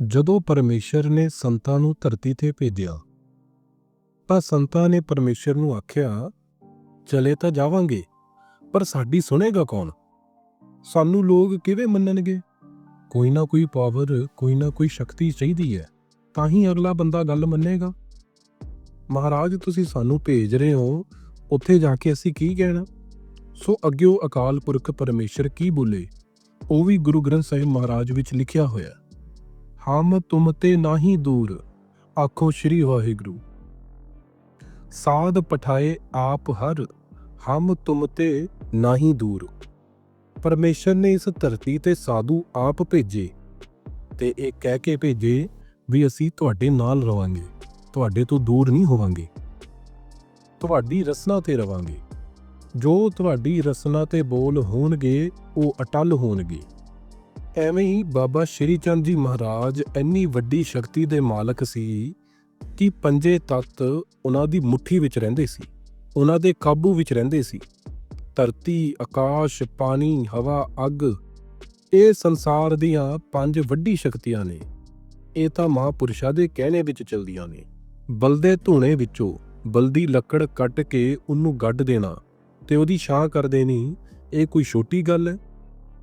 ਜਦੋਂ ਪਰਮੇਸ਼ਰ ਨੇ ਸੰਤਾਂ ਨੂੰ ਧਰਤੀ ਤੇ ਭੇਜਿਆ, ਤਾਂ ਸੰਤਾਂ ਨੇ ਪਰਮੇਸ਼ਰ ਨੂੰ ਆਖਿਆ, ਚਲੇ ਤਾਂ ਜਾਵਾਂਗੇ, ਪਰ ਸਾਡੀ ਸੁਣੇਗਾ ਕੌਣ? ਸਾਨੂੰ ਲੋਕ ਕਿਵੇਂ ਮੰਨਣਗੇ? ਕੋਈ ਨਾ ਕੋਈ ਪਾਵਰ, ਕੋਈ ਨਾ ਕੋਈ ਸ਼ਕਤੀ ਚਾਹੀਦੀ ਹੈ, ਤਾਂ ਹੀ ਅਗਲਾ ਬੰਦਾ ਗੱਲ ਮੰਨੇਗਾ। ਮਹਾਰਾਜ, ਤੁਸੀਂ ਸਾਨੂੰ ਭੇਜ ਰਹੇ ਹੋ, ਉੱਥੇ ਜਾ ਕੇ ਅਸੀਂ ਕੀ ਕਹਿਣਾ? ਸੋ ਅੱਗੇ ਉਹ ਅਕਾਲ ਪੁਰਖ ਪਰਮੇਸ਼ਰ ਕੀ ਬੋਲੇ, ਉਹ ਵੀ ਗੁਰੂ ਗ੍ਰੰਥ ਸਾਹਿਬ ਮਹਾਰਾਜ ਵਿੱਚ ਲਿਖਿਆ ਹੋਇਆ। ਹਮ ਤੁਮ ਤੇ ਨਾਹੀ ਦੂਰ, ਆਖੋ ਸ੍ਰੀ ਵਾਹਿਗੁਰੂ। ਸਾਧ ਪਠਾਏ ਆਪ ਹਰ, ਹਮ ਤੁਮ ਤੇ ਨਾਹੀ ਦੂਰ। ਪਰਮੇਸ਼ਰ ਨੇ ਇਸ ਧਰਤੀ ਤੇ ਸਾਧੂ ਆਪ ਭੇਜੇ, ਤੇ ਇਹ ਕਹਿ ਕੇ ਭੇਜੇ ਵੀ ਅਸੀਂ ਤੁਹਾਡੇ ਨਾਲ ਰਵਾਂਗੇ, ਤੁਹਾਡੇ ਤੋਂ ਦੂਰ ਨਹੀਂ ਹੋਵਾਂਗੇ। ਤੁਹਾਡੀ ਰਸਨਾ ਤੇ ਰਵਾਂਗੇ। ਜੋ ਤੁਹਾਡੀ ਰਸਨਾ ਤੇ ਬੋਲ ਹੋਣਗੇ, ਉਹ ਅਟਲ ਹੋਣਗੇ। ਐਵੇਂ ਹੀ ਬਾਬਾ ਸ਼੍ਰੀ ਚੰਦ ਜੀ ਮਹਾਰਾਜ ਇੰਨੀ ਵੱਡੀ ਸ਼ਕਤੀ ਦੇ ਮਾਲਕ ਸੀ ਕਿ ਪੰਜੇ ਤੱਤ ਉਹਨਾਂ ਦੀ ਮੁਠੀ ਵਿੱਚ ਰਹਿੰਦੇ ਸੀ, ਉਹਨਾਂ ਦੇ ਕਾਬੂ ਵਿੱਚ ਰਹਿੰਦੇ ਸੀ। ਧਰਤੀ, ਆਕਾਸ਼, ਪਾਣੀ, ਹਵਾ, ਅੱਗ, ਇਹ ਸੰਸਾਰ ਦੀਆਂ ਪੰਜ ਵੱਡੀ ਸ਼ਕਤੀਆਂ ਨੇ। ਇਹ ਤਾਂ ਮਹਾਂਪੁਰਸ਼ਾਂ ਦੇ ਕਹਿਣੇ ਵਿੱਚ ਚਲਦੀਆਂ ਨੇ। ਬਲਦੇ ਧੂਣੇ ਵਿੱਚੋਂ ਬਲਦੀ ਲੱਕੜ ਕੱਟ ਕੇ ਉਹਨੂੰ ਗੱਡ ਦੇਣਾ ਤੇ ਉਹਦੀ ਛਾਂ ਕਰ ਦੇਣੀ ਇਹ ਕੋਈ ਛੋਟੀ ਗੱਲ ਹੈ?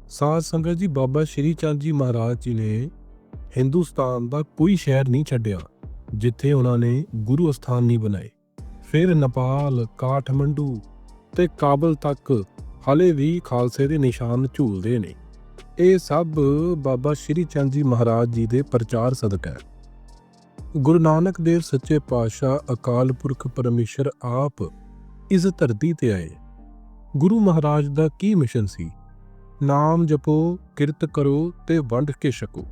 ਸਾਧ ਸੰਗਤ ਜੀ, ਬਾਬਾ ਸ਼੍ਰੀ ਚੰਦ ਜੀ ਮਹਾਰਾਜ ਜੀ ਨੇ ਹਿੰਦੁਸਤਾਨ ਦਾ ਕੋਈ ਸ਼ਹਿਰ ਨਹੀਂ ਛੱਡਿਆ, ਜਿੱਥੇ ਉਹਨਾਂ ਨੇ ਗੁਰੂ ਅਸਥਾਨ ਨਹੀਂ ਬਣਾਏ। ਫਿਰ ਨੇਪਾਲ, ਕਾਠਮੰਡੂ ਤੇ ਕਾਬਲ ਤੱਕ ਹਾਲੇ ਵੀ ਖਾਲਸੇ ਦੇ ਨਿਸ਼ਾਨ ਝੂਲਦੇ ਨੇ। ਇਹ ਸਭ ਬਾਬਾ ਸ਼੍ਰੀ ਚੰਦ ਜੀ ਮਹਾਰਾਜ ਜੀ ਦੇ ਪ੍ਰਚਾਰ ਸਦਕਾ ਹੈ। ਗੁਰੂ ਨਾਨਕ ਦੇਵ ਸੱਚੇ ਪਾਤਸ਼ਾਹ, ਅਕਾਲ ਪੁਰਖ ਪਰਮੇਸ਼ਰ ਆਪ ਇਸ ਧਰਤੀ ਤੇ ਆਏ। ਗੁਰੂ ਮਹਾਰਾਜ ਦਾ ਕੀ ਮਿਸ਼ਨ ਸੀ? ਨਾਮ ਜਪੋ, ਕਿਰਤ ਕਰੋ ਤੇ ਵੰਡ ਕੇ ਛਕੋ।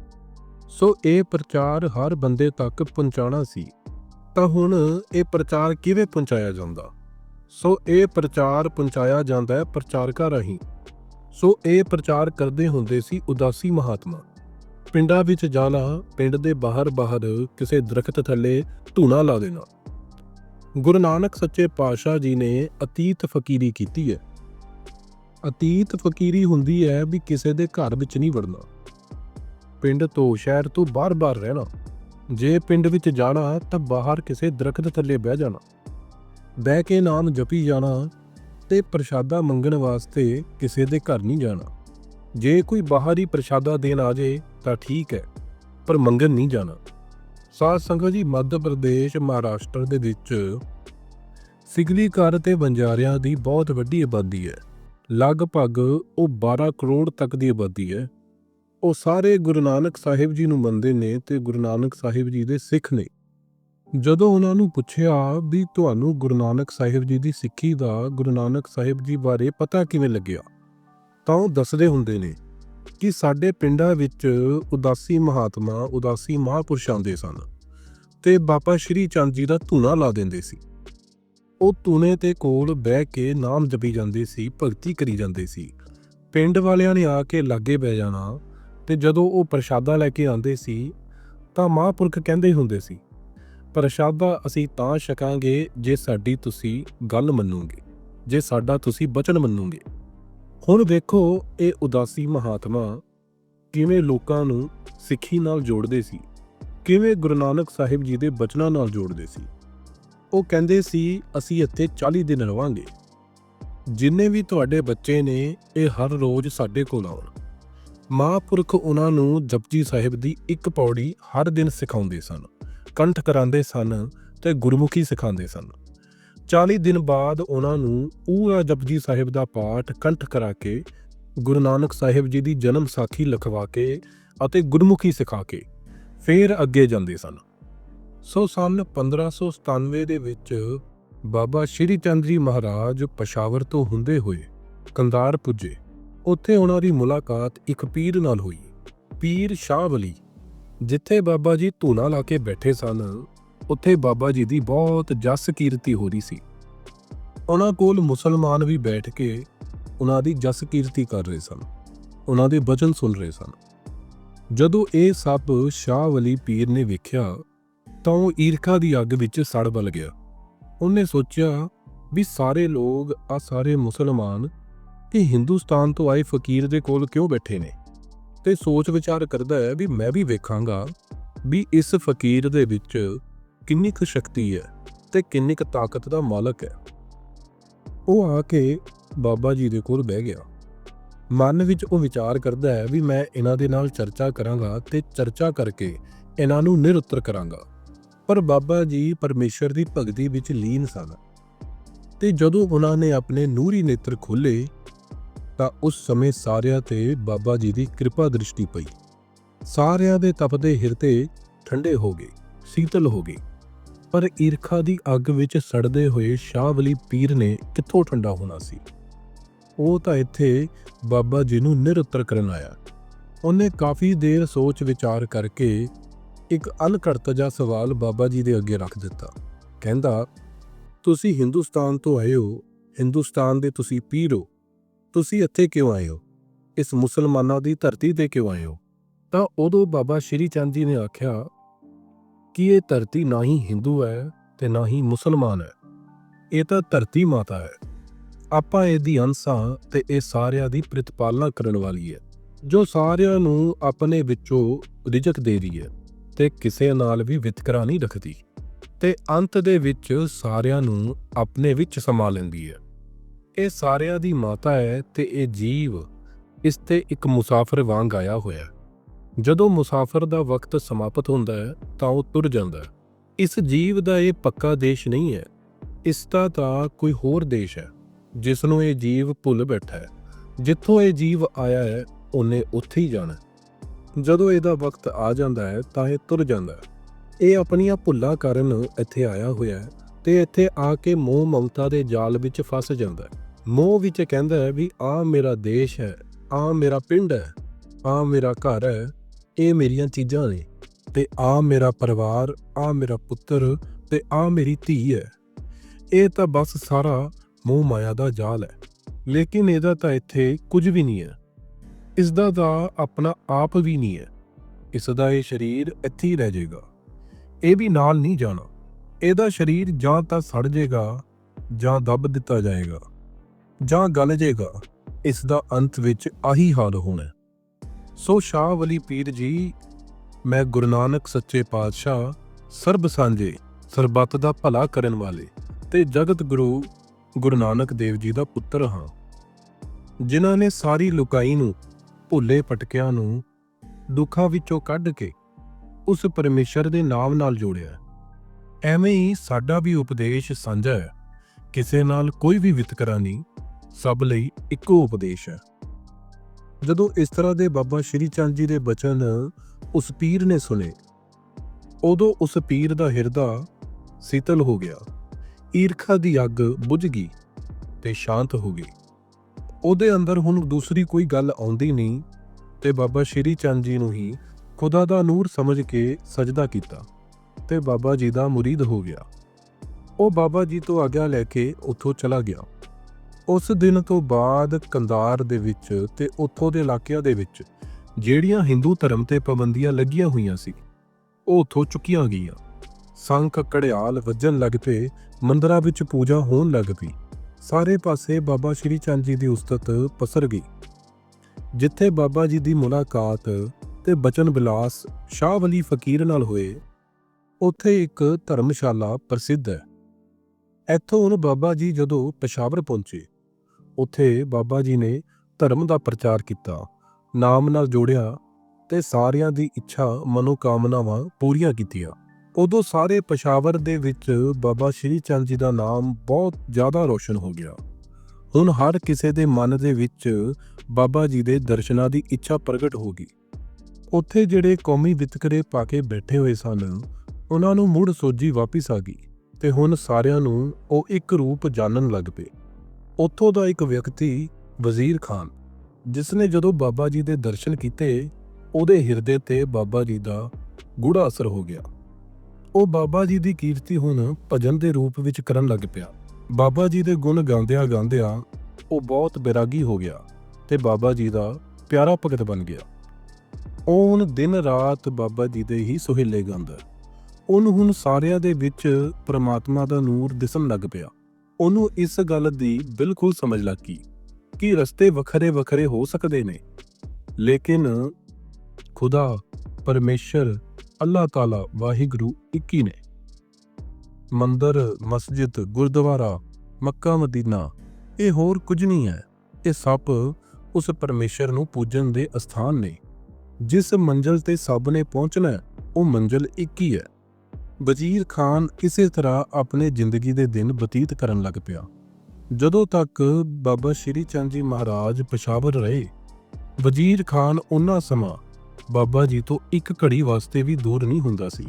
ਸੋ ਇਹ ਪ੍ਰਚਾਰ ਹਰ ਬੰਦੇ ਤੱਕ ਪਹੁੰਚਾਣਾ ਸੀ। ਤਾਂ ਹੁਣ ਇਹ ਪ੍ਰਚਾਰ ਕਿਵੇਂ ਪਹੁੰਚਾਇਆ ਜਾਂਦਾ? ਸੋ ਇਹ ਪ੍ਰਚਾਰ ਪਹੁੰਚਾਇਆ ਜਾਂਦਾ ਹੈ ਪ੍ਰਚਾਰਕਾਂ ਰਾਹੀਂ। ਸੋ ਇਹ ਪ੍ਰਚਾਰ ਕਰਦੇ ਹੁੰਦੇ ਸੀ ਉਦਾਸੀ ਮਹਾਤਮਾ। ਪਿੰਡਾਂ ਵਿੱਚ ਜਾਣਾ, ਪਿੰਡ ਦੇ ਬਾਹਰ ਬਾਹਰ ਕਿਸੇ ਦਰਖਤ ਥੱਲੇ ਧੂਣਾ ਲਾ ਦੇਣਾ। ਗੁਰੂ ਨਾਨਕ ਸੱਚੇ ਪਾਤਸ਼ਾਹ ਜੀ ਨੇ ਅਤੀਤ ਫਕੀਰੀ ਕੀਤੀ ਹੈ। ਅਤੀਤ ਫਕੀਰੀ ਹੁੰਦੀ ਹੈ ਵੀ ਕਿਸੇ ਦੇ ਘਰ ਵਿੱਚ ਨਹੀਂ ਵੜਨਾ। ਪਿੰਡ ਤੋਂ ਸ਼ਹਿਰ ਤੋਂ ਬਾਹਰ-ਬਾਹਰ ਰਹਿਣਾ। ਜੇ ਪਿੰਡ ਵਿੱਚ ਜਾਣਾ ਤਾਂ ਬਾਹਰ ਕਿਸੇ ਦਰਖਤ ਥੱਲੇ ਬਹਿ ਜਾਣਾ। ਬਹਿ ਕੇ ਨਾਮ ਜਪੀ ਜਾਣਾ ਤੇ ਪ੍ਰਸ਼ਾਦਾ ਮੰਗਣ ਵਾਸਤੇ ਕਿਸੇ ਦੇ ਘਰ ਨਹੀਂ ਜਾਣਾ। ਜੇ ਕੋਈ ਬਾਹਰੀ ਪ੍ਰਸ਼ਾਦਾ ਦੇਣ ਆ ਜੇ ਤਾਂ ਠੀਕ ਹੈ, ਪਰ ਮੰਗਣ ਨਹੀਂ ਜਾਣਾ। ਸਾਧ ਸੰਗਤ ਜੀ, ਮੱਧ ਪ੍ਰਦੇਸ਼, ਮਹਾਰਾਸ਼ਟਰ ਦੇ ਵਿੱਚ ਸਿਗਲੀ ਘਰ ਤੇ ਬੰਜਾਰਿਆਂ ਦੀ ਬਹੁਤ ਵੱਡੀ ਆਬਾਦੀ ਹੈ। ਲਗਭਗ ਉਹ 12 ਕਰੋੜ ਤੱਕ ਦੀ ਆਬਾਦੀ ਹੈ। ਉਹ ਸਾਰੇ ਗੁਰੂ ਨਾਨਕ ਸਾਹਿਬ ਜੀ ਨੂੰ ਮੰਨਦੇ ਨੇ ਤੇ ਗੁਰੂ ਨਾਨਕ ਸਾਹਿਬ ਜੀ ਦੇ ਸਿੱਖ ਨੇ। ਜਦੋਂ ਉਹਨਾਂ ਨੂੰ ਪੁੱਛਿਆ ਵੀ ਤੁਹਾਨੂੰ ਗੁਰੂ ਨਾਨਕ ਸਾਹਿਬ ਜੀ ਦੀ ਸਿੱਖੀ ਦਾ ਗੁਰੂ ਨਾਨਕ ਸਾਹਿਬ ਜੀ ਬਾਰੇ ਪਤਾ ਕਿਵੇਂ ਲੱਗਿਆ, ਤਾਂ ਉਹ ਦੱਸਦੇ ਹੁੰਦੇ ਨੇ ਕਿ ਸਾਡੇ ਪਿੰਡਾਂ ਵਿੱਚ ਉਦਾਸੀ ਮਹਾਤਮਾ, ਉਦਾਸੀ ਮਹਾਂਪੁਰਸ਼ ਆਉਂਦੇ ਸਨ ਤੇ ਬਾਬਾ ਸ਼੍ਰੀ ਚੰਦ ਜੀ ਦਾ ਧੂਣਾ ਲਾ ਦਿੰਦੇ ਸੀ। ਉਹ ਧੂਣੇ ਤੇ ਕੋਲ ਬਹਿ ਕੇ ਨਾਮ ਜਪੀ ਜਾਂਦੇ ਸੀ, ਭਗਤੀ ਕਰੀ ਜਾਂਦੇ ਸੀ। ਪਿੰਡ ਵਾਲਿਆਂ ਨੇ ਆ ਕੇ ਲਾਗੇ ਬਹਿ ਜਾਣਾ ਤੇ ਜਦੋਂ ਉਹ ਪ੍ਰਸ਼ਾਦਾ ਲੈ ਕੇ ਆਉਂਦੇ ਸੀ, ਤਾਂ ਮਹਾਂਪੁਰਖ ਕਹਿੰਦੇ ਹੁੰਦੇ ਸੀ, ਪ੍ਰਸ਼ਾਦਾ ਅਸੀਂ ਤਾਂ ਛਕਾਂਗੇ ਜੇ ਸਾਡੀ ਤੁਸੀਂ ਗੱਲ ਮੰਨੋਗੇ, ਜੇ ਸਾਡਾ ਤੁਸੀਂ ਬਚਨ ਮੰਨੋਗੇ। ਹੁਣ ਵੇਖੋ ਇਹ ਉਦਾਸੀ ਮਹਾਤਮਾ ਕਿਵੇਂ ਲੋਕਾਂ ਨੂੰ ਸਿੱਖੀ ਨਾਲ ਜੋੜਦੇ ਸੀ, ਕਿਵੇਂ ਗੁਰੂ ਨਾਨਕ ਸਾਹਿਬ ਜੀ ਦੇ ਬਚਨਾਂ ਨਾਲ ਜੋੜਦੇ ਸੀ। ਉਹ ਕਹਿੰਦੇ ਸੀ, ਅਸੀਂ ਇੱਥੇ 40 ਦਿਨ ਰਵਾਂਗੇ। ਜਿੰਨੇ ਵੀ ਤੁਹਾਡੇ ਬੱਚੇ ਨੇ, ਇਹ ਹਰ ਰੋਜ਼ ਸਾਡੇ ਕੋਲ ਆਉਣ। ਮਹਾਂਪੁਰਖ ਉਹਨਾਂ ਨੂੰ ਜਪਜੀ ਸਾਹਿਬ ਦੀ ਇੱਕ ਪੌੜੀ ਹਰ ਦਿਨ ਸਿਖਾਉਂਦੇ ਸਨ। ਕੰਠ ਕਰਾਉਂਦੇ ਸਨ ਤੇ ਗੁਰਮੁਖੀ ਸਿਖਾਉਂਦੇ ਸਨ। 40 ਦਿਨ ਬਾਅਦ ਉਹਨਾਂ ਨੂੰ ਪੂਰਾ ਜਪਜੀ ਸਾਹਿਬ ਦਾ ਪਾਠ ਕੰਠ ਕਰਾ ਕੇ, ਗੁਰੂ ਨਾਨਕ ਸਾਹਿਬ ਜੀ ਦੀ ਜਨਮ ਸਾਖੀ ਲਿਖਵਾ ਕੇ ਅਤੇ ਗੁਰਮੁਖੀ ਸਿਖਾ ਕੇ ਫੇਰ ਅੱਗੇ ਜਾਂਦੇ ਸਨ। ਸੋ ਸਨ 1597 ਦੇ ਵਿੱਚ ਬਾਬਾ ਸ਼੍ਰੀ ਚੰਦ ਜੀ ਮਹਾਰਾਜ ਪਸ਼ਾਵਰ ਤੋਂ ਹੁੰਦੇ ਹੋਏ ਕੰਧਾਰ ਪੁੱਜੇ। ਉੱਥੇ ਉਹਨਾਂ ਦੀ ਮੁਲਾਕਾਤ ਇੱਕ ਪੀਰ ਨਾਲ ਹੋਈ। ਪੀਰ ਸ਼ਾਹ ਵਲੀ, ਜਿੱਥੇ ਬਾਬਾ ਜੀ ਧੂਣਾ ਲਾ ਕੇ ਬੈਠੇ ਸਨ, ਉੱਥੇ ਬਾਬਾ ਜੀ ਦੀ ਬਹੁਤ ਜਸ ਕੀਰਤੀ ਹੋ ਰਹੀ ਸੀ। ਉਹਨਾਂ ਕੋਲ ਮੁਸਲਮਾਨ ਵੀ ਬੈਠ ਕੇ ਉਹਨਾਂ ਦੀ ਜਸ ਕੀਰਤੀ ਕਰ ਰਹੇ ਸਨ। ਉਹਨਾਂ ਦੇ ਬਚਨ ਸੁਣ ਰਹੇ ਸਨ। ਜਦੋਂ ਇਹ ਸਭ ਸ਼ਾਹ ਵਲੀ ਪੀਰ ਨੇ ਵੇਖਿਆ ਤਾਂ ਉਹ ਈਰਖਾ ਦੀ ਅੱਗ ਵਿੱਚ ਸੜ ਬਲ ਗਿਆ। ਉਹਨੇ ਸੋਚਿਆ ਵੀ ਸਾਰੇ ਲੋਕ ਆ ਸਾਰੇ ਮੁਸਲਮਾਨ ਇਹ ਹਿੰਦੁਸਤਾਨ ਤੋਂ ਆਏ ਫਕੀਰ ਦੇ ਕੋਲ ਕਿਉਂ ਬੈਠੇ ਨੇ? ਤੇ ਸੋਚ ਵਿਚਾਰ ਕਰਦਾ ਹੈ ਵੀ ਮੈਂ ਵੀ ਵੇਖਾਂਗਾ ਵੀ ਇਸ ਫਕੀਰ ਦੇ ਵਿੱਚ ਕਿੰਨੀ ਕੁ ਸ਼ਕਤੀ ਹੈ ਤੇ ਕਿੰਨੀ ਕੁ ਤਾਕਤ ਦਾ ਮਾਲਕ ਹੈ। ਉਹ ਆ ਕੇ ਬਾਬਾ ਜੀ ਦੇ ਕੋਲ ਬਹਿ ਗਿਆ। ਮਨ ਵਿੱਚ ਉਹ ਵਿਚਾਰ ਕਰਦਾ ਹੈ ਵੀ ਮੈਂ ਇਹਨਾਂ ਦੇ ਨਾਲ ਚਰਚਾ ਕਰਾਂਗਾ ਤੇ ਚਰਚਾ ਕਰਕੇ ਇਹਨਾਂ ਨੂੰ ਨਿਰੁੱਤਰ ਕਰਾਂਗਾ। ਪਰ ਬਾਬਾ ਜੀ ਪਰਮੇਸ਼ਰ ਦੀ ਭਗਤੀ ਵਿੱਚ ਲੀਨ ਸਨ। ਤੇ ਜਦੋਂ ਉਹਨਾਂ ਨੇ ਆਪਣੇ ਨੂਰੀ ਨੇਤਰ ਖੋਲੇ ਤਾਂ ਉਸ ਸਮੇਂ ਸਾਰਿਆਂ ਤੇ ਬਾਬਾ ਜੀ ਦੀ ਕਿਰਪਾ ਦ੍ਰਿਸ਼ਟੀ ਪਈ। ਸਾਰਿਆਂ ਦੇ ਤਪਦੇ ਹਿਰਦੇ ਠੰਡੇ ਹੋ ਗਏ, ਸੀਤਲ ਹੋ ਗਏ। ਪਰ ਈਰਖਾ ਦੀ ਅੱਗ ਵਿੱਚ ਸੜਦੇ ਹੋਏ ਸ਼ਾਹ ਵਲੀ ਪੀਰ ਨੇ ਕਿੱਥੋਂ ਠੰਡਾ ਹੋਣਾ ਸੀ? ਉਹ ਤਾਂ ਇੱਥੇ ਬਾਬਾ ਜੀ ਨੂੰ ਨਿਰੁੱਤਰ ਕਰਨ ਆਇਆ। ਉਹਨੇ ਕਾਫੀ ਦੇਰ ਸੋਚ ਵਿਚਾਰ ਕਰਕੇ ਇੱਕ ਅਣਘੜਤ ਜਿਹਾ ਸਵਾਲ ਬਾਬਾ ਜੀ ਦੇ ਅੱਗੇ ਰੱਖ ਦਿੱਤਾ। ਕਹਿੰਦਾ, ਤੁਸੀਂ ਹਿੰਦੁਸਤਾਨ ਤੋਂ ਆਏ ਹੋ, ਹਿੰਦੁਸਤਾਨ ਦੇ ਤੁਸੀਂ ਪੀਰ ਹੋ। ਤੁਸੀਂ ਇੱਥੇ ਕਿਉਂ ਆਏ ਹੋ? ਇਸ ਮੁਸਲਮਾਨਾਂ ਦੀ ਧਰਤੀ ਤੇ ਕਿਉਂ ਆਏ ਹੋ? ਤਾਂ ਉਦੋਂ ਬਾਬਾ ਸ਼੍ਰੀ ਚੰਦ ਜੀ ਨੇ ਆਖਿਆ, ਕਿ ਇਹ ਧਰਤੀ ਨਾ ਹੀ ਹਿੰਦੂ ਹੈ ਤੇ ਨਾ ਹੀ ਮੁਸਲਮਾਨ ਹੈ? ਇਹ ਤਾਂ ਧਰਤੀ ਮਾਤਾ ਹੈ। ਆਪਾਂ ਇਹਦੀ ਅੰਸਾਂ ਤੇ ਇਹ ਸਾਰਿਆਂ ਦੀ ਪ੍ਰਤਪਾਲਨਾ ਕਰਨ ਵਾਲੀ ਹੈ। ਜੋ ਸਾਰਿਆਂ ਨੂੰ ਆਪਣੇ ਵਿੱਚੋਂ ਰਿਜਕ ਦੇ ਰਹੀ ਹੈ। ਤੇ ਕਿਸੇ ਨਾਲ ਵੀ ਵਿਤਕਰਾ ਨਹੀਂ ਰੱਖਦੀ ਤੇ ਅੰਤ ਦੇ ਵਿੱਚ ਸਾਰਿਆਂ ਨੂੰ ਆਪਣੇ ਵਿੱਚ ਸਮਾ ਲੈਂਦੀ ਹੈ। ਇਹ ਸਾਰਿਆਂ ਦੀ ਮਾਤਾ ਹੈ ਤੇ ਇਹ ਜੀਵ ਇਸ ਤੇ ਇੱਕ ਮੁਸਾਫਰ ਵਾਂਗ ਆਇਆ ਹੋਇਆ ਜਦੋਂ ਮੁਸਾਫਰ ਦਾ ਵਕਤ ਸਮਾਪਤ ਹੁੰਦਾ ਹੈ ਤਾਂ ਉਹ ਤੁਰ ਜਾਂਦਾ ਹੈ। ਇਸ ਜੀਵ ਦਾ ਇਹ ਪੱਕਾ ਦੇਸ਼ ਨਹੀਂ ਹੈ, ਇਸ ਦਾ ਤਾਂ ਕੋਈ ਹੋਰ ਦੇਸ਼ ਹੈ, ਜਿਸ ਨੂੰ ਇਹ ਜੀਵ ਭੁੱਲ ਬੈਠਾ ਹੈ। ਜਿੱਥੋਂ ਇਹ ਜੀਵ ਆਇਆ ਹੈ, ਉਹਨੇ ਉੱਥੇ ਹੀ ਜਾਣਾ ਜਦੋਂ ਇਹਦਾ ਵਕਤ ਆ ਜਾਂਦਾ ਹੈ, ਤਾਂ ਇਹ ਤੁਰ ਜਾਂਦਾ ਹੈ। ਇਹ ਆਪਣੀਆਂ ਭੁੱਲਾਂ ਕਾਰਨ ਇੱਥੇ ਆਇਆ ਹੋਇਆ ਹੈ ਤੇ ਇੱਥੇ ਆ ਕੇ ਮੋਹ ਮਮਤਾ ਦੇ ਜਾਲ ਵਿੱਚ ਫਸ ਜਾਂਦਾ ਹੈ। ਮੋਹ ਵਿੱਚ ਕਹਿੰਦਾ ਹੈ ਵੀ ਆ ਮੇਰਾ ਦੇਸ਼ ਹੈ ਆ ਮੇਰਾ ਪਿੰਡ ਹੈ ਆ ਮੇਰਾ ਘਰ ਹੈ, ਇਹ ਮੇਰੀਆਂ ਚੀਜ਼ਾਂ ਨੇ ਤੇ ਆ ਮੇਰਾ ਪਰਿਵਾਰ ਆ ਮੇਰਾ ਪੁੱਤਰ ਤੇ ਆ ਮੇਰੀ ਧੀ ਹੈ। ਇਹ ਤਾਂ ਬਸ ਸਾਰਾ ਮੋਹ ਮਾਇਆ ਦਾ ਜਾਲ ਹੈ। ਲੇਕਿਨ ਇਹਦਾ ਤਾਂ ਇੱਥੇ ਕੁਝ ਵੀ ਨਹੀਂ ਹੈ। ਇਸ ਦਾ ਤਾਂ ਆਪਣਾ ਆਪ ਵੀ ਨਹੀਂ ਹੈ। ਇਸ ਦਾ ਇਹ ਸਰੀਰ ਇੱਥੇ ਹੀ ਰਹਿ ਜਾਏਗਾ। ਇਹ ਵੀ ਨਾਲ ਨਹੀਂ ਜਾਣਾ। ਇਹਦਾ ਸਰੀਰ ਜਾਂ ਤਾਂ ਸੜ ਜਾਏਗਾ ਜਾਂ ਦੱਬ ਦਿੱਤਾ ਜਾਏਗਾ ਜਾਂ ਗਲ ਜਾਏਗਾ। ਇਸ ਦਾ ਅੰਤ ਵਿੱਚ ਆਹੀ ਹਾਲ ਹੋਣਾ। ਸੋ ਸ਼ਾਹ ਵਲੀ ਪੀਰ ਜੀ, ਮੈਂ ਗੁਰੂ ਨਾਨਕ ਸੱਚੇ ਪਾਤਸ਼ਾਹ, ਸਰਬ ਸਾਂਝੇ, ਸਰਬੱਤ ਦਾ ਭਲਾ ਕਰਨ ਵਾਲੇ ਤੇ ਜਗਤ ਗੁਰੂ ਗੁਰੂ ਨਾਨਕ ਦੇਵ ਜੀ ਦਾ ਪੁੱਤਰ ਹਾਂ। ਜਿਨ੍ਹਾਂ ਨੇ ਸਾਰੀ ਲੁਕਾਈ ਨੂੰ ਭੁੱਲੇ ਪਟਕਿਆਂ ਨੂੰ ਦੁੱਖਾਂ ਵਿੱਚੋਂ ਕੱਢ ਕੇ ਉਸ ਪਰਮੇਸ਼ਰ ਦੇ ਨਾਮ ਨਾਲ ਜੋੜਿਆ। ਐਵੇਂ ਹੀ ਸਾਡਾ ਵੀ ਉਪਦੇਸ਼ ਸਾਂਝਾ ਹੈ। ਕਿਸੇ ਨਾਲ ਕੋਈ ਵੀ ਵਿਤਕਰਾ ਨਹੀਂ ਸਭ ਲਈ ਇੱਕੋ ਉਪਦੇਸ਼ ਹੈ। ਜਦੋਂ ਇਸ ਤਰ੍ਹਾਂ ਦੇ ਬਾਬਾ ਸ਼੍ਰੀ ਚੰਦ ਜੀ ਦੇ ਬਚਨ ਉਸ ਪੀਰ ਨੇ ਸੁਨੇ ਉਦੋਂ ਉਸ ਪੀਰ ਦਾ ਹਿਰਦਾ ਸੀਤਲ ਹੋ ਗਿਆ। ਈਰਖਾ ਦੀ ਅੱਗ ਬੁਝ ਗਈ ਤੇ ਸ਼ਾਂਤ ਹੋ ਗਈ। ਉਹਦੇ ਅੰਦਰ ਹੁਣ ਦੂਸਰੀ ਕੋਈ ਗੱਲ ਆਉਂਦੀ ਨਹੀਂ ਤੇ ਬਾਬਾ ਸ਼੍ਰੀ ਚੰਦ ਜੀ ਨੂੰ ਹੀ ਖੁਦਾ ਦਾ ਨੂਰ ਸਮਝ ਕੇ ਸਜਦਾ ਕੀਤਾ ਤੇ ਬਾਬਾ ਜੀ ਦਾ ਮੁਰੀਦ ਹੋ ਗਿਆ। ਉਹ ਬਾਬਾ ਜੀ ਤੋਂ ਆਗਿਆ ਲੈ ਕੇ ਉੱਥੋਂ ਚਲਾ ਗਿਆ। ਉਸ ਦਿਨ ਤੋਂ ਬਾਅਦ ਕੰਦਾਰ ਦੇ ਵਿੱਚ ਤੇ ਉੱਥੋਂ ਦੇ ਇਲਾਕਿਆਂ ਦੇ ਵਿੱਚ ਜਿਹੜੀਆਂ ਹਿੰਦੂ ਧਰਮ ਤੇ ਪਾਬੰਦੀਆਂ ਲੱਗੀਆਂ ਹੋਈਆਂ ਸੀ, ਉਹ ਉੱਥੋਂ ਚੁੱਕੀਆਂ ਗਈਆਂ। ਸੰਖ ਕੜਿਆਲ ਵੱਜਣ ਲੱਗ ਪਏ, ਮੰਦਰਾਂ ਵਿੱਚ ਪੂਜਾ ਹੋਣ ਲੱਗ ਪਈ। ਸਾਰੇ ਪਾਸੇ ਬਾਬਾ ਸ਼੍ਰੀ ਚੰਦ ਜੀ ਦੀ ਉਸਤਤ ਪਸਰ ਗਈ, ਜਿੱਥੇ ਬਾਬਾ ਜੀ ਦੀ ਮੁਲਾਕਾਤ ਤੇ ਬਚਨ ਬਿਲਾਸ ਸ਼ਾਹ ਵਲੀ ਫਕੀਰ ਨਾਲ ਹੋਏ, ਉੱਥੇ ਇੱਕ ਧਰਮਸ਼ਾਲਾ ਪ੍ਰਸਿੱਧ ਹੈ। ਇੱਥੋਂ ਹੁਣ ਬਾਬਾ ਜੀ ਜਦੋਂ ਪਸ਼ਾਵਰ ਪਹੁੰਚੇ, ਉੱਥੇ ਬਾਬਾ ਜੀ ਨੇ ਧਰਮ ਦਾ ਪ੍ਰਚਾਰ ਕੀਤਾ, ਨਾਮ ਨਾਲ ਜੋੜਿਆ ਤੇ ਸਾਰਿਆਂ ਦੀ ਇੱਛਾ, ਮਨੋਕਾਮਨਾਵਾਂ ਪੂਰੀਆਂ ਕੀਤੀਆਂ। ਉਦੋਂ ਸਾਰੇ ਪਸ਼ਾਵਰ ਦੇ ਵਿੱਚ ਬਾਬਾ ਸ਼੍ਰੀ ਚੰਦ ਜੀ ਦਾ ਨਾਮ ਬਹੁਤ ਜ਼ਿਆਦਾ ਰੋਸ਼ਨ ਹੋ ਗਿਆ। ਹੁਣ ਹਰ ਕਿਸੇ ਦੇ ਮਨ ਦੇ ਵਿੱਚ ਬਾਬਾ ਜੀ ਦੇ ਦਰਸ਼ਨਾਂ ਦੀ ਇੱਛਾ ਪ੍ਰਗਟ ਹੋ ਗਈ। ਉੱਥੇ ਜਿਹੜੇ ਕੌਮੀ ਵਿਤਕਰੇ ਪਾ ਕੇ ਬੈਠੇ ਹੋਏ ਸਨ, ਉਹਨਾਂ ਨੂੰ ਮੁੜ ਸੋਝੀ ਵਾਪਿਸ ਆ ਗਈ ਤੇ ਹੁਣ ਸਾਰਿਆਂ ਨੂੰ ਉਹ ਇੱਕ ਰੂਪ ਜਾਣਨ ਲੱਗ ਪਏ। ਉੱਥੋਂ ਦਾ ਇੱਕ ਵਿਅਕਤੀ ਵਜ਼ੀਰ ਖਾਨ ਜਿਸ ਨੇ ਜਦੋਂ ਬਾਬਾ ਜੀ ਦੇ ਦਰਸ਼ਨ ਕੀਤੇ, ਉਹਦੇ ਹਿਰਦੇ ਤੇ ਬਾਬਾ ਜੀ ਦਾ ਗੂੜਾ ਅਸਰ ਹੋ ਗਿਆ। ਉਹ ਬਾਬਾ ਜੀ ਦੀ ਕੀਰਤੀ ਹੁਣ ਭਜਨ ਦੇ ਰੂਪ ਵਿੱਚ ਕਰਨ ਲੱਗ ਪਿਆ। ਬਾਬਾ ਜੀ ਦੇ ਗੁਣ ਗਾਉਂਦਿਆਂ ਗਾਉਂਦਿਆਂ ਉਹ ਬਹੁਤ ਬੈਰਾਗੀ ਹੋ ਗਿਆ ਤੇ ਬਾਬਾ ਜੀ ਦਾ ਪਿਆਰਾ ਭਗਤ ਬਣ ਗਿਆ। ਉਹ ਹੁਣ ਦਿਨ ਰਾਤ ਬਾਬਾ ਜੀ ਦੇ ਹੀ ਸੁਹੇਲੇ ਗਾਉਂਦਾ ਉਹਨੂੰ ਹੁਣ ਸਾਰਿਆਂ ਦੇ ਵਿੱਚ ਪ੍ਰਮਾਤਮਾ ਦਾ ਨੂਰ ਦਿਸਣ ਲੱਗ ਪਿਆ। ਉਹਨੂੰ ਇਸ ਗੱਲ ਦੀ ਬਿਲਕੁਲ ਸਮਝ ਲੱਗ ਗਈ ਕਿ ਰਸਤੇ ਵੱਖਰੇ ਵੱਖਰੇ ਹੋ ਸਕਦੇ ਨੇ। ਲੇਕਿਨ ਖੁਦਾ, ਪਰਮੇਸ਼ਰ ਅੱਲਾਹ ਤਾਲਾ ਵਾਹਿਗੁਰੂ ਇੱਕ ਹੀ ਨੇ। ਮੰਦਰ, ਮਸਜਿਦ, ਗੁਰਦੁਆਰਾ, ਮੱਕਾ, ਮਦੀਨਾ, ਇਹ ਹੋਰ ਕੁਝ ਨਹੀਂ ਹੈ। ਇਹ ਸਭ ਉਸ ਪਰਮੇਸ਼ਰ ਨੂੰ ਪੂਜਣ ਦੇ ਅਸਥਾਨ ਨੇ। ਜਿਸ ਮੰਜ਼ਲ ਤੇ ਸਭ ਨੇ ਪਹੁੰਚਣਾ ਉਹ ਮੰਜ਼ਲ ਇੱਕ ਹੀ ਹੈ। ਵਜ਼ੀਰ ਖਾਨ ਇਸੇ ਤਰ੍ਹਾਂ ਆਪਣੇ ਜ਼ਿੰਦਗੀ ਦੇ ਦਿਨ ਬਤੀਤ ਕਰਨ ਲੱਗ ਪਿਆ। ਜਦੋਂ ਤੱਕ ਬਾਬਾ ਸ਼੍ਰੀ ਚੰਦ ਜੀ ਮਹਾਰਾਜ ਪਸ਼ਾਵਰ ਰਹੇ, ਵਜ਼ੀਰ ਖਾਨ ਉਹਨਾਂ ਸਮਾਂ ਬਾਬਾ ਜੀ ਤੋਂ ਇੱਕ ਘੜੀ ਵਾਸਤੇ ਵੀ ਦੂਰ ਨਹੀਂ ਹੁੰਦਾ ਸੀ।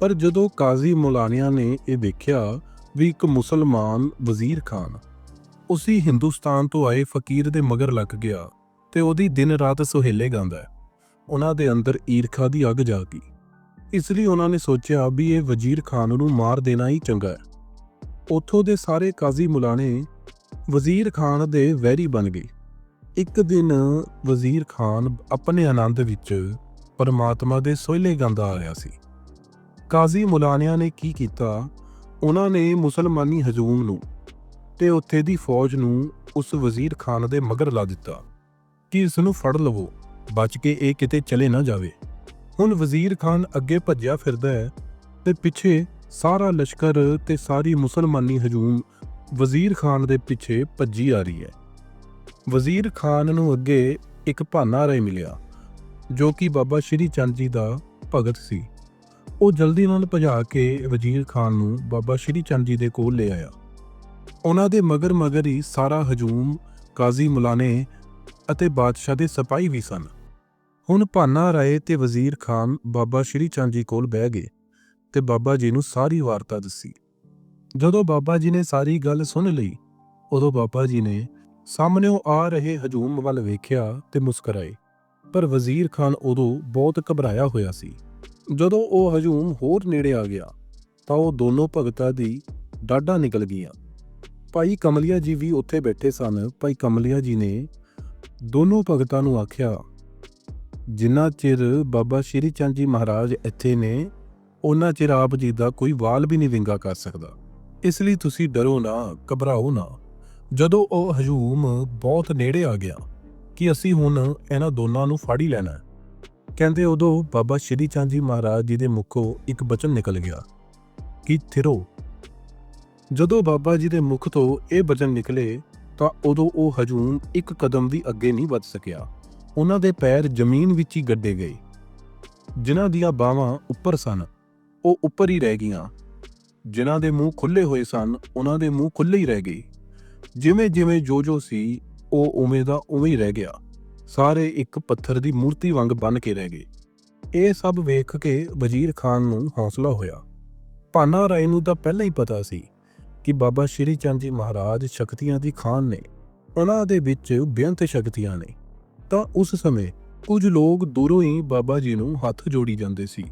ਪਰ ਜਦੋਂ ਕਾਜ਼ੀ ਮੁਲਾਨੀਆਂ ਨੇ ਇਹ ਦੇਖਿਆ ਵੀ ਇੱਕ ਮੁਸਲਮਾਨ ਵਜ਼ੀਰ ਖਾਨ ਉਸੇ ਹਿੰਦੁਸਤਾਨ ਤੋਂ ਆਏ ਫਕੀਰ ਦੇ ਮਗਰ ਲੱਗ ਗਿਆ ਤੇ ਉਹਦੀ ਦਿਨ ਰਾਤ ਸੁਹੇਲੇ ਗਾਉਂਦਾ ਹੈ। ਉਹਨਾਂ ਦੇ ਅੰਦਰ ਈਰਖਾ ਦੀ ਅੱਗ ਜਾ ਗਈ। ਇਸ ਲਈ ਉਹਨਾਂ ਨੇ ਸੋਚਿਆ ਵੀ ਇਹ ਵਜ਼ੀਰ ਖਾਨ ਨੂੰ ਮਾਰ ਦੇਣਾ ਹੀ ਚੰਗਾ ਹੈ। ਉੱਥੋਂ ਦੇ ਸਾਰੇ ਕਾਜ਼ੀ ਮੁਲਾਣੇ ਵਜ਼ੀਰ ਖਾਨ ਦੇ ਵੈਰੀ ਬਣ ਗਏ। ਇੱਕ ਦਿਨ ਵਜ਼ੀਰ ਖਾਨ ਆਪਣੇ ਆਨੰਦ ਵਿੱਚ ਪਰਮਾਤਮਾ ਦੇ ਸੋਹਲੇ ਗਾਉਂਦਾ ਆਇਆ ਸੀ। ਕਾਜ਼ੀ ਮੁਲਾਨਿਆਂ ਨੇ ਕੀ ਕੀਤਾ? ਉਹਨਾਂ ਨੇ ਮੁਸਲਮਾਨੀ ਹਜੂਮ ਨੂੰ ਤੇ ਉੱਥੇ ਦੀ ਫੌਜ ਨੂੰ ਉਸ ਵਜ਼ੀਰ ਖਾਨ ਦੇ ਮਗਰ ਲਾ ਦਿੱਤਾ ਕਿ ਇਸ ਨੂੰ ਫੜ ਲਵੋ, ਬਚ ਕੇ ਇਹ ਕਿਤੇ ਚਲੇ ਨਾ ਜਾਵੇ। ਹੁਣ ਵਜ਼ੀਰ ਖਾਨ ਅੱਗੇ ਭੱਜਿਆ ਫਿਰਦਾ ਹੈ ਤੇ ਪਿੱਛੇ ਸਾਰਾ ਲਸ਼ਕਰ ਤੇ ਸਾਰੀ ਮੁਸਲਮਾਨੀ ਹਜੂਮ ਵਜ਼ੀਰ ਖਾਨ ਦੇ ਪਿੱਛੇ ਭੱਜੀ ਆ ਰਹੀ ਹੈ। ਵਜ਼ੀਰ ਖਾਨ ਨੂੰ ਅੱਗੇ ਇੱਕ ਭਾਨਾ ਰਾਏ ਮਿਲਿਆ, ਜੋ ਕਿ ਬਾਬਾ ਸ਼੍ਰੀ ਚੰਦ ਜੀ ਦਾ ਭਗਤ ਸੀ। ਉਹ ਜਲਦੀ ਨਾਲ ਭਜਾ ਕੇ ਵਜ਼ੀਰ ਖਾਨ ਨੂੰ ਬਾਬਾ ਸ਼੍ਰੀ ਚੰਦ ਜੀ ਦੇ ਕੋਲ ਲੈ ਆਇਆ। ਉਹਨਾਂ ਦੇ ਮਗਰ ਮਗਰ ਹੀ ਸਾਰਾ ਹਜੂਮ, ਕਾਜ਼ੀ ਮੁਲਾਨੇ ਅਤੇ ਬਾਦਸ਼ਾਹ ਦੇ ਸਿਪਾਹੀ ਵੀ ਸਨ। ਹੁਣ ਭਾਨਾ ਰਾਏ ਤੇ ਵਜ਼ੀਰ ਖਾਨ ਬਾਬਾ ਸ਼੍ਰੀ ਚੰਦ ਜੀ ਕੋਲ ਬਹਿ ਗਏ ਤੇ ਬਾਬਾ ਜੀ ਨੂੰ ਸਾਰੀ ਵਾਰਤਾ ਦੱਸੀ। ਜਦੋਂ ਬਾਬਾ ਜੀ ਨੇ ਸਾਰੀ ਗੱਲ ਸੁਣ ਲਈ, ਉਦੋਂ ਬਾਬਾ ਜੀ ਨੇ ਸਾਹਮਣੇੋਂ ਆ ਰਹੇ ਹਜੂਮ ਵੱਲ ਵੇਖਿਆ ਤੇ ਮੁਸਕਰਾਏ, ਪਰ ਵਜ਼ੀਰ ਖਾਨ ਉਦੋਂ ਬਹੁਤ ਘਬਰਾਇਆ ਹੋਇਆ ਸੀ। ਜਦੋਂ ਉਹ ਹਜੂਮ ਹੋਰ ਨੇੜੇ ਆ ਗਿਆ, ਤਾਂ ਉਹ ਦੋਨੋਂ ਭਗਤਾਂ ਦੀ ਡਾਢਾ ਨਿਕਲ ਗਈਆਂ। ਭਾਈ ਕਮਲਿਆ ਜੀ ਵੀ ਉੱਥੇ ਬੈਠੇ ਸਨ। ਭਾਈ ਕਮਲਿਆ ਜੀ ਨੇ ਦੋਨੋਂ ਭਗਤਾਂ ਨੂੰ ਆਖਿਆ, ਜਿੰਨਾ ਚਿਰ ਬਾਬਾ ਸ਼੍ਰੀ ਚੰਦ ਜੀ ਮਹਾਰਾਜ ਇੱਥੇ ਨੇ ਉਹਨਾਂ ਚਿਰ ਆਪ ਜੀ ਦਾ ਕੋਈ ਵਾਲ ਵੀ ਨਹੀਂ ਵਿੰਗਾ ਕਰ ਸਕਦਾ। ਇਸ ਲਈ ਤੁਸੀਂ ਡਰੋ ਨਾ, ਘਬਰਾਓ ਨਾ। ਜਦੋਂ ਉਹ ਹਜੂਮ ਬਹੁਤ ਨੇੜੇ ਆ ਗਿਆ ਕਿ ਅਸੀਂ ਹੁਣ ਇਹਨਾਂ ਦੋਨਾਂ ਨੂੰ ਫੜ ਹੀ ਲੈਣਾ ਕਹਿੰਦੇ ਉਦੋਂ ਬਾਬਾ ਸ਼੍ਰੀ ਚੰਦ ਜੀ ਮਹਾਰਾਜ ਜੀ ਦੇ ਮੁਖੋਂ ਇੱਕ ਬਚਨ ਨਿਕਲ ਗਿਆ ਕਿ ਥਿਰੋ। ਜਦੋਂ ਬਾਬਾ ਜੀ ਦੇ ਮੁਖ ਤੋਂ ਇਹ ਬਚਨ ਨਿਕਲੇ ਤਾਂ ਉਦੋਂ ਉਹ ਹਜੂਮ ਇੱਕ ਕਦਮ ਵੀ ਅੱਗੇ ਨਹੀਂ ਵੱਧ ਸਕਿਆ। ਉਹਨਾਂ ਦੇ ਪੈਰ ਜ਼ਮੀਨ ਵਿੱਚ ਹੀ ਗੱਡੇ ਗਏ। ਜਿਨ੍ਹਾਂ ਦੀਆਂ ਬਾਹਾਂ ਉੱਪਰ ਸਨ, ਉਹ ਉੱਪਰ ਹੀ ਰਹਿ ਗਈਆਂ। ਜਿਨ੍ਹਾਂ ਦੇ ਮੂੰਹ ਖੁੱਲੇ ਹੋਏ ਸਨ, ਉਹਨਾਂ ਦੇ ਮੂੰਹ ਖੁੱਲੇ ਹੀ ਰਹਿ ਗਏ। ਜਿਵੇਂ ਜਿਵੇਂ ਜੋ ਜੋ ਸੀ, ਉਹ ਉਵੇਂ ਦਾ ਉਵੇਂ ਹੀ ਰਹਿ ਗਿਆ। ਸਾਰੇ ਇੱਕ ਪੱਥਰ ਦੀ ਮੂਰਤੀ ਵਾਂਗ ਬਣ ਕੇ ਰਹਿ ਗਏ। ਇਹ ਸਭ ਵੇਖ ਕੇ ਵਜ਼ੀਰ ਖਾਨ ਨੂੰ ਹੌਸਲਾ ਹੋਇਆ। ਭਾਨਾ ਰਾਏ ਨੂੰ ਤਾਂ ਪਹਿਲਾਂ ਹੀ ਪਤਾ ਸੀ ਕਿ ਬਾਬਾ ਸ਼੍ਰੀ ਚੰਦ ਜੀ ਮਹਾਰਾਜ ਸ਼ਕਤੀਆਂ ਦੀ ਖਾਨ ਨੇ। ਉਹਨਾਂ ਦੇ ਵਿੱਚ ਬੇਅੰਤ ਸ਼ਕਤੀਆਂ ਨੇ। ਤਾਂ ਉਸ ਸਮੇਂ ਕੁਝ ਲੋਕ ਦੂਰੋਂ ਹੀ ਬਾਬਾ ਜੀ ਨੂੰ ਹੱਥ ਜੋੜੀ ਜਾਂਦੇ ਸੀ।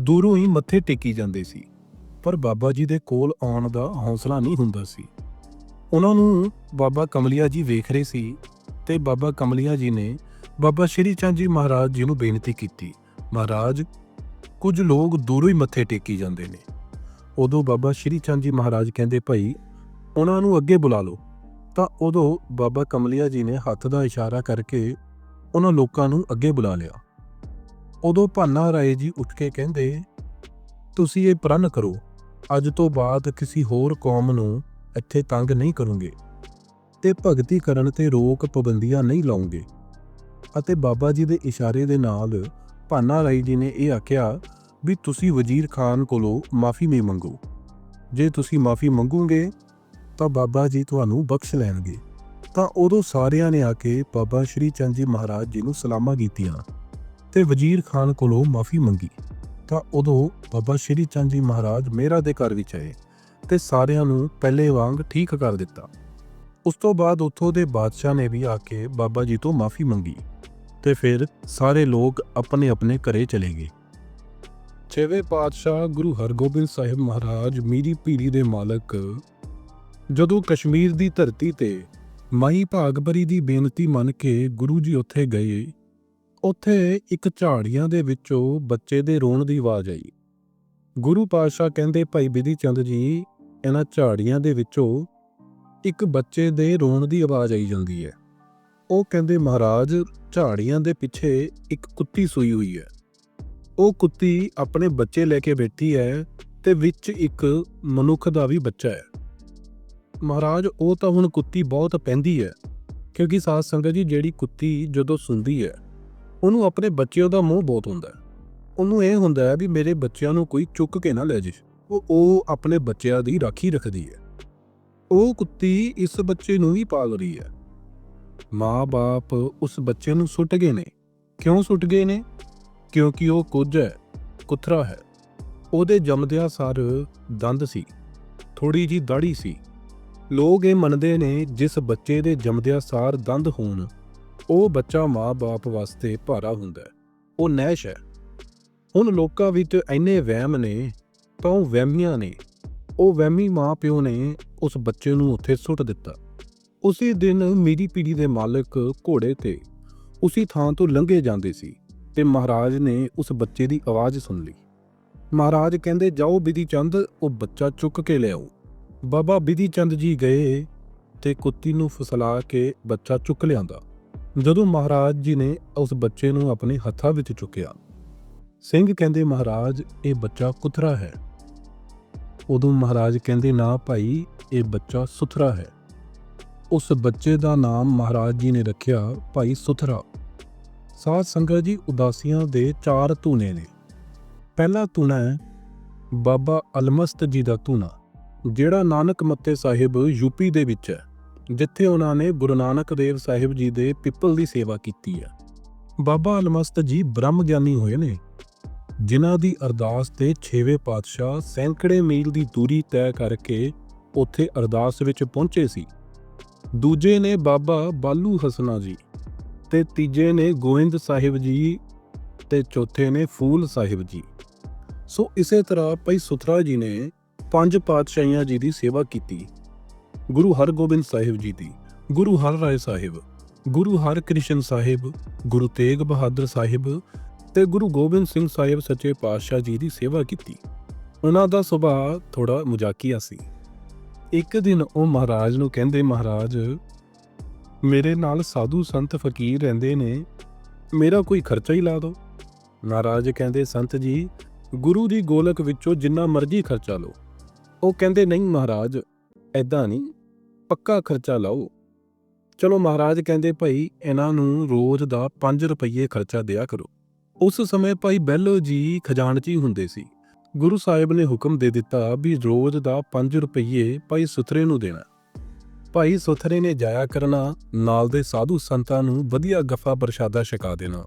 ਦੂਰੋਂ ਹੀ ਮੱਥੇ ਟੇਕੀ ਜਾਂਦੇ ਸੀ। ਪਰ ਬਾਬਾ ਜੀ ਦੇ ਕੋਲ ਆਉਣ ਦਾ ਹੌਸਲਾ ਨਹੀਂ ਹੁੰਦਾ ਸੀ। ਉਹਨਾਂ ਨੂੰ ਬਾਬਾ ਕਮਲਿਆ ਜੀ ਵੇਖ ਰਹੇ ਸੀ ਤੇ ਬਾਬਾ ਕਮਲਿਆ ਜੀ ਨੇ ਬਾਬਾ ਸ਼੍ਰੀ ਚੰਦ ਜੀ ਮਹਾਰਾਜ ਜੀ ਨੂੰ ਬੇਨਤੀ ਕੀਤੀ, ਮਹਾਰਾਜ, ਕੁਝ ਲੋਕ ਦੂਰੋਂ ਹੀ ਮੱਥੇ ਟੇਕੀ ਜਾਂਦੇ ਨੇ। ਉਦੋਂ ਬਾਬਾ ਸ਼੍ਰੀ ਚੰਦ ਜੀ ਮਹਾਰਾਜ ਕਹਿੰਦੇ, ਭਾਈ, ਉਹਨਾਂ ਨੂੰ ਅੱਗੇ ਬੁਲਾ ਲਓ। ਤਾਂ ਉਦੋਂ ਬਾਬਾ ਕਮਲਿਆ ਜੀ ਨੇ ਹੱਥ ਦਾ ਇਸ਼ਾਰਾ ਕਰਕੇ ਉਹਨਾਂ ਲੋਕਾਂ ਨੂੰ ਅੱਗੇ ਬੁਲਾ ਲਿਆ। ਉਦੋਂ ਭਾਨਾ ਰਾਏ ਜੀ ਉੱਠ ਕੇ ਕਹਿੰਦੇ, ਤੁਸੀਂ ਇਹ ਪ੍ਰਣ ਕਰੋ, ਅੱਜ ਤੋਂ ਬਾਅਦ ਕਿਸੇ ਹੋਰ ਕੌਮ ਨੂੰ ਇੱਥੇ ਤੰਗ ਨਹੀਂ ਕਰੋਗੇ ਤੇ ਭਗਤੀ ਕਰਨ ਤੇ ਰੋਕ ਪਾਬੰਦੀਆਂ ਨਹੀਂ ਲਾਉਂਗੇ। ਅਤੇ ਬਾਬਾ ਜੀ ਦੇ ਇਸ਼ਾਰੇ ਦੇ ਨਾਲ ਭਾਨਾ ਰਾਏ ਜੀ ਨੇ ਇਹ ਆਖਿਆ ਵੀ ਤੁਸੀਂ ਵਜ਼ੀਰ ਖਾਨ ਕੋਲੋਂ ਮਾਫੀ ਮੇ ਮੰਗੋ। ਜੇ ਤੁਸੀਂ ਮਾਫੀ ਮੰਗੋਗੇ ਤਾਂ ਬਾਬਾ ਜੀ ਤੁਹਾਨੂੰ ਬਖਸ਼ ਲੈਣਗੇ। ਤਾਂ ਉਦੋਂ ਸਾਰਿਆਂ ਨੇ ਆ ਕੇ ਬਾਬਾ ਸ਼੍ਰੀ ਚੰਦ ਜੀ ਮਹਾਰਾਜ ਜੀ ਨੂੰ ਸਲਾਮਾਂ ਕੀਤੀਆਂ ਤੇ ਵਜ਼ੀਰ ਖਾਨ ਕੋਲੋਂ ਮਾਫੀ ਮੰਗੀ। ਤਾਂ ਉਦੋਂ ਬਾਬਾ ਸ਼੍ਰੀ ਚੰਦ ਜੀ ਮਹਾਰਾਜ ਮੇਰਾ ਦੇ ਘਰ ਵਿੱਚ ਆਏ। ਤੇ ਸਾਰਿਆਂ ਨੂੰ ਪਹਿਲੇ ਵਾਂਗ ਠੀਕ ਕਰ ਦਿੱਤਾ। ਉਸ ਤੋਂ ਬਾਅਦ ਉੱਥੋਂ ਦੇ ਬਾਦਸ਼ਾਹ ਨੇ ਵੀ ਆ ਕੇ ਬਾਬਾ ਜੀ ਤੋਂ ਮਾਫੀ ਮੰਗੀ ਤੇ ਫਿਰ ਸਾਰੇ ਲੋਕ ਆਪਣੇ ਆਪਣੇ ਘਰੇ ਚਲੇ ਗਏ। ਛੇਵੇਂ ਪਾਤਸ਼ਾਹ ਗੁਰੂ ਹਰਗੋਬਿੰਦ ਸਾਹਿਬ ਮਹਾਰਾਜ ਮੀਰੀ ਪੀਰੀ ਦੇ ਮਾਲਕ ਜਦੋਂ ਕਸ਼ਮੀਰ ਦੀ ਧਰਤੀ ਤੇ ਮਾਈ ਭਾਗਬਰੀ ਦੀ ਬੇਨਤੀ ਮੰਨ ਕੇ ਗੁਰੂ ਜੀ ਉੱਥੇ ਗਏ, ਉੱਥੇ ਇੱਕ ਝਾੜੀਆਂ ਦੇ ਵਿੱਚੋਂ ਬੱਚੇ ਦੇ ਰੋਣ ਦੀ ਆਵਾਜ਼ ਆਈ। ਗੁਰੂ ਪਾਤਸ਼ਾਹ ਕਹਿੰਦੇ, ਭਾਈ ਬਿਧੀ ਚੰਦ ਜੀ ਇਹਨਾਂ ਝਾੜੀਆਂ ਦੇ ਵਿੱਚੋਂ ਇੱਕ ਬੱਚੇ ਦੇ ਰੋਣ ਦੀ ਆਵਾਜ਼ ਆਈ ਜਾਂਦੀ ਹੈ। ਉਹ ਕਹਿੰਦੇ, ਮਹਾਰਾਜ, ਝਾੜੀਆਂ ਦੇ ਪਿੱਛੇ ਇੱਕ ਕੁੱਤੀ ਸੂਈ ਹੋਈ ਹੈ। ਉਹ ਕੁੱਤੀ ਆਪਣੇ ਬੱਚੇ ਲੈ ਕੇ ਬੈਠੀ ਹੈ ਤੇ ਵਿੱਚ ਇੱਕ ਮਨੁੱਖ ਦਾ ਵੀ ਬੱਚਾ ਹੈ। ਮਹਾਰਾਜ, ਉਹ ਤਾਂ ਹੁਣ ਕੁੱਤੀ ਬਹੁਤ ਪੈਂਦੀ ਹੈ, ਕਿਉਂਕਿ ਸਾਧ ਸੰਗਤ ਜੀ, ਜਿਹੜੀ ਕੁੱਤੀ ਜਦੋਂ ਸੁਣਦੀ ਹੈ, ਉਹਨੂੰ ਆਪਣੇ ਬੱਚਿਆਂ ਦਾ ਮੋਹ ਬਹੁਤ ਹੁੰਦਾ ਹੈ। ਉਹਨੂੰ ਇਹ ਹੁੰਦਾ ਹੈ ਵੀ ਮੇਰੇ ਬੱਚਿਆਂ ਨੂੰ ਕੋਈ ਚੁੱਕ ਕੇ ਨਾ ਲੈ ਜੇ। ਉਹ ਉਹ ਆਪਣੇ ਬੱਚਿਆਂ ਦੀ ਰਾਖੀ ਰੱਖਦੀ ਹੈ। ਉਹ ਕੁੱਤੀ ਇਸ ਬੱਚੇ ਨੂੰ ਵੀ ਪਾਲ ਰਹੀ ਹੈ। ਮਾਂ-ਬਾਪ ਉਸ ਬੱਚੇ ਨੂੰ ਸੁੱਟ ਗਏ ਨੇ। ਕਿਉਂ ਸੁੱਟ ਗਏ ਨੇ? ਕਿਉਂਕਿ ਉਹ ਕੁਝ ਹੈ ਕੁੱਥਰਾ ਹੈ। ਉਹਦੇ ਜੰਮਦਿਆਂ ਸਾਰ ਦੰਦ ਸੀ ਥੋੜੀ ਜੀ ਦਾੜੀ ਸੀ। ਲੋਕ ਇਹ ਮੰਨਦੇ ਨੇ, ਜਿਸ ਬੱਚੇ ਦੇ ਜੰਮਦਿਆਂ ਸਾਰ ਦੰਦ ਹੋਣ, ਉਹ ਬੱਚਾ ਮਾਂ-ਬਾਪ ਵਾਸਤੇ ਭਾਰਾ ਹੁੰਦਾ ਉਹ ਨੈਸ਼ ਹੈ। ਹੁਣ ਲੋਕਾਂ ਵਿੱਚ ਇੰਨੇ ਵਹਿਮ ਨੇ ਤਾਂ ਉਹ ਵਹਿਮੀਆਂ ਨੇ। ਉਹ ਵਹਿਮੀ ਮਾਂ ਪਿਓ ਨੇ ਉਸ ਬੱਚੇ ਨੂੰ ਉੱਥੇ ਸੁੱਟ ਦਿੱਤਾ। ਉਸੇ ਦਿਨ ਮੇਰੀ ਪੀੜੀ ਦੇ ਮਾਲਕ ਘੋੜੇ ਤੇ ਉਸੇ ਥਾਂ ਤੋਂ ਲੰਘੇ ਜਾਂਦੇ ਸੀ ਤੇ ਮਹਾਰਾਜ ਨੇ ਉਸ ਬੱਚੇ ਦੀ ਆਵਾਜ਼ ਸੁਣ ਲਈ। ਮਹਾਰਾਜ ਕਹਿੰਦੇ, ਜਾਓ ਬਿਧੀ ਚੰਦ, ਉਹ ਬੱਚਾ ਚੁੱਕ ਕੇ ਲਿਆਓ। ਬਾਬਾ ਬਿਧੀ ਚੰਦ ਜੀ ਗਏ ਤੇ ਕੁੱਤੀ ਨੂੰ ਫਸਲਾ ਕੇ ਬੱਚਾ ਚੁੱਕ ਲਿਆਂਦਾ। ਜਦੋਂ ਮਹਾਰਾਜ ਜੀ ਨੇ ਉਸ ਬੱਚੇ ਨੂੰ ਆਪਣੇ ਹੱਥਾਂ ਵਿੱਚ ਚੁੱਕਿਆ ਸਿੰਘ ਕਹਿੰਦੇ, ਮਹਾਰਾਜ, ਇਹ ਬੱਚਾ ਕੁਥਰਾ ਹੈ? ਉਦੋਂ ਮਹਾਰਾਜ ਕਹਿੰਦੇ, ਨਾ ਭਾਈ, ਇਹ ਬੱਚਾ ਸੁਥਰਾ ਹੈ। ਉਸ ਬੱਚੇ ਦਾ ਨਾਮ ਮਹਾਰਾਜ ਜੀ ਨੇ ਰੱਖਿਆ, ਭਾਈ ਸੁਥਰਾ। ਸਾਧ ਸੰਗਤ ਜੀ ਉਦਾਸੀਆਂ ਦੇ ਚਾਰ ਧੂਨੇ ਨੇ। ਪਹਿਲਾ ਧੂਣਾ ਹੈ ਬਾਬਾ ਅਲਮਸਤ ਜੀ ਦਾ ਧੂਣਾ, ਜਿਹੜਾ ਨਾਨਕ ਮੱਤੇ ਸਾਹਿਬ ਯੂਪੀ ਦੇ ਵਿੱਚ ਹੈ, ਜਿੱਥੇ ਉਹਨਾਂ ਨੇ ਗੁਰੂ ਨਾਨਕ ਦੇਵ ਸਾਹਿਬ ਜੀ ਦੇ ਪਿੱਪਲ ਦੀ ਸੇਵਾ ਕੀਤੀ ਹੈ। ਬਾਬਾ ਅਲਮਸਤ ਜੀ ਬ੍ਰਹਮ ਗਿਆਨੀ ਹੋਏ ਨੇ। ਜਿਨ੍ਹਾਂ ਦੀ ਅਰਦਾਸ ਤੇ 6ਵੇਂ ਪਾਤਸ਼ਾਹ ਸੈਂਕੜੇ ਮੀਲ ਦੀ ਦੂਰੀ ਤੈਅ ਕਰਕੇ ਉੱਥੇ ਅਰਦਾਸ ਵਿੱਚ ਪਹੁੰਚੇ ਸੀ। ਦੂਜੇ ਨੇ ਬਾਬਾ ਬਾਲੂ ਹਸਨਾ ਜੀ ਤੇ ਤੀਜੇ ਨੇ ਗੋਇੰਦ ਸਾਹਿਬ ਜੀ ਤੇ ਚੌਥੇ ਨੇ ਫੂਲ ਸਾਹਿਬ ਜੀ। ਸੋ ਇਸੇ ਤਰ੍ਹਾਂ ਭਾਈ ਸੁਥਰਾ ਜੀ ਨੇ ਪੰਜ ਪਾਤਸ਼ਾਹੀਆਂ ਜੀ ਦੀ ਸੇਵਾ ਕੀਤੀ। ਗੁਰੂ ਹਰਗੋਬਿੰਦ ਸਾਹਿਬ ਜੀ ਦੀ, ਗੁਰੂ ਹਰ ਰਾਏ ਸਾਹਿਬ, ਗੁਰੂ ਹਰਕ੍ਰਿਸ਼ਨ ਸਾਹਿਬ, ਗੁਰੂ ਤੇਗ ਬਹਾਦਰ ਸਾਹਿਬ ਤੇ ਗੁਰੂ ਗੋਬਿੰਦ ਸਿੰਘ ਸਾਹਿਬ ਸੱਚੇ ਪਾਤਸ਼ਾਹ ਜੀ ਦੀ ਸੇਵਾ ਕੀਤੀ। ਉਹਨਾਂ ਦਾ ਸੁਭਾਅ ਥੋੜਾ ਮਜ਼ਾਕੀਆ ਸੀ। ਇੱਕ ਦਿਨ ਉਹ ਮਹਾਰਾਜ ਨੂੰ ਕਹਿੰਦੇ, ਮਹਾਰਾਜ, ਮੇਰੇ ਨਾਲ ਸਾਧੂ ਸੰਤ ਫਕੀਰ ਰਹਿੰਦੇ ਨੇ, ਮੇਰਾ ਕੋਈ ਖਰਚਾ ਹੀ ਲਾ ਦਿਓ ਮਹਾਰਾਜ ਕਹਿੰਦੇ, ਸੰਤ ਜੀ, ਗੁਰੂ ਦੀ ਗੋਲਕ ਵਿੱਚੋਂ ਜਿੰਨਾ ਮਰਜ਼ੀ ਖਰਚਾ ਲਓ। ਉਹ ਕਹਿੰਦੇ, ਨਹੀਂ ਮਹਾਰਾਜ ਐਦਾਂ ਨਹੀਂ, ਪੱਕਾ ਖਰਚਾ ਲਾਓ। ਚਲੋ ਮਹਾਰਾਜ ਕਹਿੰਦੇ, ਭਾਈ, ਇਹਨਾਂ ਨੂੰ ਰੋਜ਼ ਦਾ 5 ਰੁਪਏ ਖਰਚਾ ਦਿਆ ਕਰੋ। ਉਸ ਸਮੇਂ ਭਾਈ ਬੈਲੋ ਜੀ ਖਜ਼ਾਨਚੀ ਹੁੰਦੇ ਸੀ। ਗੁਰੂ ਸਾਹਿਬ ਨੇ ਹੁਕਮ ਦੇ ਦਿੱਤਾ ਵੀ ਰੋਜ਼ ਦਾ 5 ਰੁਪਏ ਭਾਈ ਸੁਥਰੇ ਨੂੰ ਦੇਣਾ। ਭਾਈ ਸੁਥਰੇ ਨੇ ਜਾਇਆ ਕਰਨਾ, ਨਾਲ ਦੇ ਸਾਧੂ ਸੰਤਾਂ ਨੂੰ ਵਧੀਆ ਗਫਾ ਪ੍ਰਸ਼ਾਦਾ ਛਕਾ ਦੇਣਾ।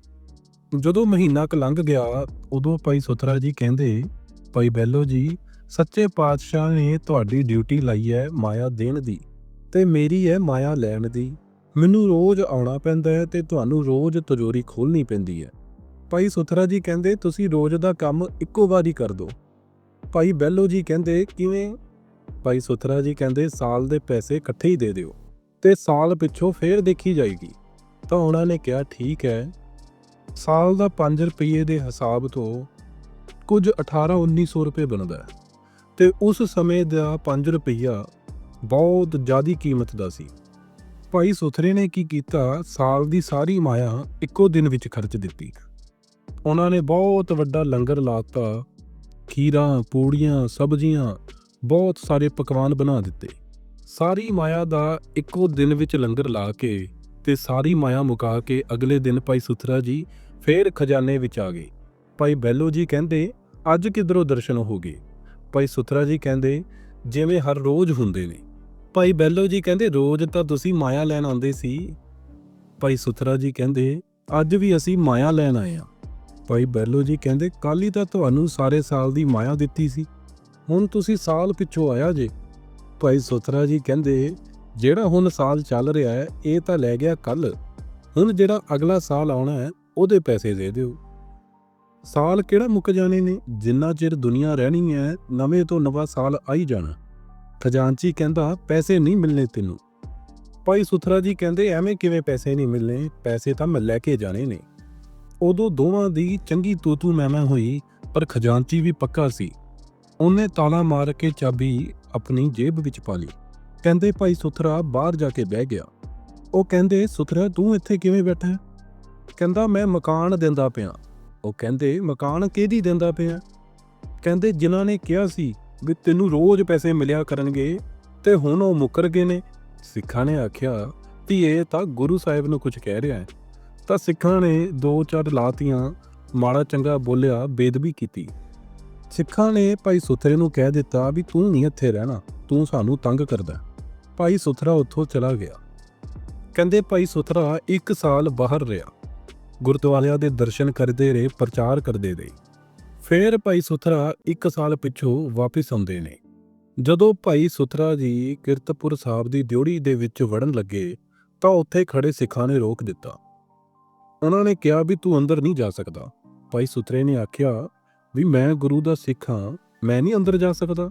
ਜਦੋਂ ਮਹੀਨਾ ਕ ਲੰਘ ਗਿਆ, ਉਦੋਂ ਭਾਈ ਸੁਥਰਾ ਜੀ ਕਹਿੰਦੇ, ਭਾਈ ਬੈਲੋ ਜੀ, ਸੱਚੇ ਪਾਤਸ਼ਾਹ ਨੇ ਤੁਹਾਡੀ ਡਿਊਟੀ ਲਾਈ ਹੈ ਮਾਇਆ ਦੇਣ ਦੀ ਤੇ ਮੇਰੀ ਹੈ ਮਾਇਆ ਲੈਣ ਦੀ। ਮੈਨੂੰ ਰੋਜ਼ ਆਉਣਾ ਪੈਂਦਾ ਹੈ ਤੇ ਤੁਹਾਨੂੰ ਰੋਜ਼ ਤਜੋਰੀ ਖੋਲਣੀ ਪੈਂਦੀ ਹੈ ਭਾਈ ਸੁਥਰਾ ਜੀ ਕਹਿੰਦੇ, ਤੁਸੀਂ ਰੋਜ਼ ਦਾ ਕੰਮ ਇੱਕੋ ਵਾਰੀ ਕਰ ਦਿਓ ਭਾਈ ਬੈਲੋ ਜੀ ਕਹਿੰਦੇ, ਕਿਵੇਂ? ਭਾਈ ਸੁਥਰਾ ਜੀ ਕਹਿੰਦੇ, ਸਾਲ ਦੇ ਪੈਸੇ ਇਕੱਠੇ ਹੀ ਦੇ ਦਿਓ ਤੇ ਸਾਲ ਪਿੱਛੋਂ ਫੇਰ ਦੇਖੀ ਜਾਏਗੀ। ਤਾਂ ਉਹਨਾਂ ਨੇ ਕਿਹਾ, ਠੀਕ ਹੈ। ਸਾਲ ਦਾ 5 ਰੁਪਏ ਦੇ ਹਿਸਾਬ ਤੋਂ ਕੁਝ 18 1900 ਰੁਪਏ ਬਣਦਾ ਹੈ ਤੇ ਉਸ ਸਮੇਂ ਦਾ 5 ਰੁਪਈਆ ਬਹੁਤ ਜ਼ਿਆਦੀ ਕੀਮਤ ਦਾ ਸੀ। ਭਾਈ ਸੁਥਰੇ ਨੇ ਕੀ ਕੀਤਾ? ਸਾਲ ਦੀ ਸਾਰੀ ਮਾਇਆ ਇੱਕੋ ਦਿਨ ਵਿੱਚ ਖਰਚ ਦਿੱਤੀ। ਉਹਨਾਂ ਨੇ ਬਹੁਤ ਵੱਡਾ ਲੰਗਰ ਲਾਤਾ, ਖੀਰਾਂ, ਪੂੜੀਆਂ, ਸਬਜ਼ੀਆਂ, ਬਹੁਤ ਸਾਰੇ ਪਕਵਾਨ ਬਣਾ ਦਿੱਤੇ। ਸਾਰੀ ਮਾਇਆ ਦਾ ਇੱਕੋ ਦਿਨ ਵਿੱਚ ਲੰਗਰ ਲਾ ਕੇ ਤੇ ਸਾਰੀ ਮਾਇਆ ਮੁਕਾ ਕੇ ਅਗਲੇ ਦਿਨ ਭਾਈ ਸੁਥਰਾ ਜੀ ਫੇਰ ਖਜ਼ਾਨੇ ਵਿੱਚ ਆ ਗਏ। ਭਾਈ ਬੈਲੋ ਜੀ ਕਹਿੰਦੇ, ਅੱਜ ਕਿਧਰੋਂ ਦਰਸ਼ਨ ਹੋ ਗਏ? ਭਾਈ ਸੁਥਰਾ ਜੀ ਕਹਿੰਦੇ, ਜਿਵੇਂ ਹਰ ਰੋਜ਼ ਹੁੰਦੇ ਨੇ। ਭਾਈ ਬੈਲੋ ਜੀ ਕਹਿੰਦੇ, ਰੋਜ਼ ਤਾਂ ਤੁਸੀਂ ਮਾਇਆ ਲੈਣ ਆਉਂਦੇ ਸੀ। ਭਾਈ ਸੁਥਰਾ ਜੀ ਕਹਿੰਦੇ, ਅੱਜ ਵੀ ਅਸੀਂ ਮਾਇਆ ਲੈਣ ਆਏ ਆ। ਭਾਈ ਬੈਲੋ ਜੀ ਕਹਿੰਦੇ ਕੱਲ ਹੀ ਤਾਂ ਤੁਹਾਨੂੰ ਸਾਰੇ ਸਾਲ ਦੀ ਮਾਇਆ ਦਿੱਤੀ ਸੀ। ਹੁਣ ਤੁਸੀਂ ਸਾਲ ਪਿੱਛੋਂ ਆਇਆ ਜੇ। ਭਾਈ ਸੁਥਰਾ ਜੀ ਕਹਿੰਦੇ, ਜਿਹੜਾ ਹੁਣ ਸਾਲ ਚੱਲ ਰਿਹਾ ਹੈ, ਇਹ ਤਾਂ ਲੈ ਗਿਆ ਕੱਲ ਹੁਣ ਜਿਹੜਾ ਅਗਲਾ ਸਾਲ ਆਉਣਾ ਹੈ, ਉਹਦੇ ਪੈਸੇ ਦੇ ਦਿਓ। ਸਾਲ ਕਿਹੜਾ ਮੁੱਕ ਜਾਣੇ ਨੇ? ਜਿੰਨਾ ਚਿਰ ਦੁਨੀਆ ਰਹਿਣੀ ਹੈ, ਨਵੇਂ ਤੋਂ ਨਵਾਂ ਸਾਲ ਆਈ ਜਾਣਾ। ਖਜ਼ਾਨਚੀ ਕਹਿੰਦਾ, ਪੈਸੇ ਨਹੀਂ ਮਿਲਨੇ ਤੈਨੂੰ। ਭਾਈ ਸੁਥਰਾ ਜੀ ਕਹਿੰਦੇ, ਐਵੇਂ ਕਿਵੇਂ ਪੈਸੇ ਨਹੀਂ ਮਿਲਨੇ ਪੈਸੇ ਤਾਂ ਮੈਂ ਲੈ ਕੇ ਜਾਣੇ ਨੇ। ਉਦੋਂ ਦੋਵਾਂ ਦੀ ਚੰਗੀ ਤੂਤੂ ਮੈਮਾ ਹੋਈ, ਪਰ ਖਜ਼ਾਨਚੀ ਵੀ ਪੱਕਾ ਸੀ। ਉਹਨੇ ਤਾਲਾ ਮਾਰ ਕੇ ਚਾਬੀ ਆਪਣੀ ਜੇਬ ਵਿੱਚ ਪਾ ਲਈ। ਕਹਿੰਦੇ, ਭਾਈ ਸੁਥਰਾ ਬਾਹਰ ਜਾ ਕੇ ਬਹਿ ਗਿਆ। ਉਹ ਕਹਿੰਦੇ, ਸੁਥਰਾ, ਤੂੰ ਇੱਥੇ ਕਿਵੇਂ ਬੈਠਾ? ਕਹਿੰਦਾ, ਮੈਂ ਮਕਾਨ ਦਿੰਦਾ ਪਿਆ। ਉਹ ਕਹਿੰਦੇ, ਮਕਾਨ ਕਿਹਦੀ ਦਿੰਦਾ ਪਿਆ? ਕਹਿੰਦੇ, ਜਿਨ੍ਹਾਂ ਨੇ ਕਿਹਾ ਸੀ ਵੀ ਤੈਨੂੰ ਰੋਜ਼ ਪੈਸੇ ਮਿਲਿਆ ਕਰਨਗੇ ਤੇ ਹੁਣ ਉਹ ਮੁੱਕਰ ਗਏ ਨੇ। ਸਿੱਖਾਂ ਨੇ ਆਖਿਆ ਵੀ ਇਹ ਤਾਂ ਗੁਰੂ ਸਾਹਿਬ ਨੂੰ ਕੁਝ ਕਹਿ ਰਿਹਾ ਹੈ। ਤਾਂ ਸਿੱਖਾਂ ਨੇ ਦੋ ਚਾਰ ਲਾਤੀਆਂ ਮਾੜਾ ਚੰਗਾ ਬੋਲਿਆ, ਬੇਦਬੀ ਕੀਤੀ। ਸਿੱਖਾਂ ਨੇ ਭਾਈ ਸੁਥਰੇ ਨੂੰ ਕਹਿ ਦਿੱਤਾ ਵੀ ਤੂੰ ਨਹੀਂ ਇੱਥੇ ਰਹਿਣਾ, ਤੂੰ ਸਾਨੂੰ ਤੰਗ ਕਰਦਾ। ਭਾਈ ਸੁਥਰਾ ਉੱਥੋਂ ਚਲਾ ਗਿਆ। ਕਹਿੰਦੇ ਭਾਈ ਸੁਥਰਾ 1 ਸਾਲ ਬਾਹਰ ਰਿਹਾ। ਗੁਰਦੁਆਰਿਆਂ ਦੇ ਦਰਸ਼ਨ ਕਰਦੇ ਰਹੇ, ਪ੍ਰਚਾਰ ਕਰਦੇ ਰਹੇ। ਫਿਰ ਭਾਈ ਸੁਥਰਾ 1 ਸਾਲ ਪਿੱਛੋਂ ਵਾਪਸ ਆਉਂਦੇ ਨੇ। ਜਦੋਂ ਭਾਈ ਸੁਥਰਾ ਜੀ ਕਿਰਤਪੁਰ ਸਾਹਿਬ ਦੀ ਦਿਉੜੀ ਦੇ ਵਿੱਚ ਵੜਨ ਲੱਗੇ, ਤਾਂ ਉੱਥੇ ਖੜੇ ਸਿੱਖਾਂ ਨੇ ਰੋਕ ਦਿੱਤਾ। ਉਹਨਾਂ ਨੇ ਕਿਹਾ ਵੀ ਤੂੰ ਅੰਦਰ ਨਹੀਂ ਜਾ ਸਕਦਾ। ਭਾਈ ਸੁਥਰੇ ਨੇ ਆਖਿਆ ਵੀ ਮੈਂ ਗੁਰੂ ਦਾ ਸਿੱਖ ਹਾਂ, ਮੈਂ ਨਹੀਂ ਅੰਦਰ ਜਾ ਸਕਦਾ।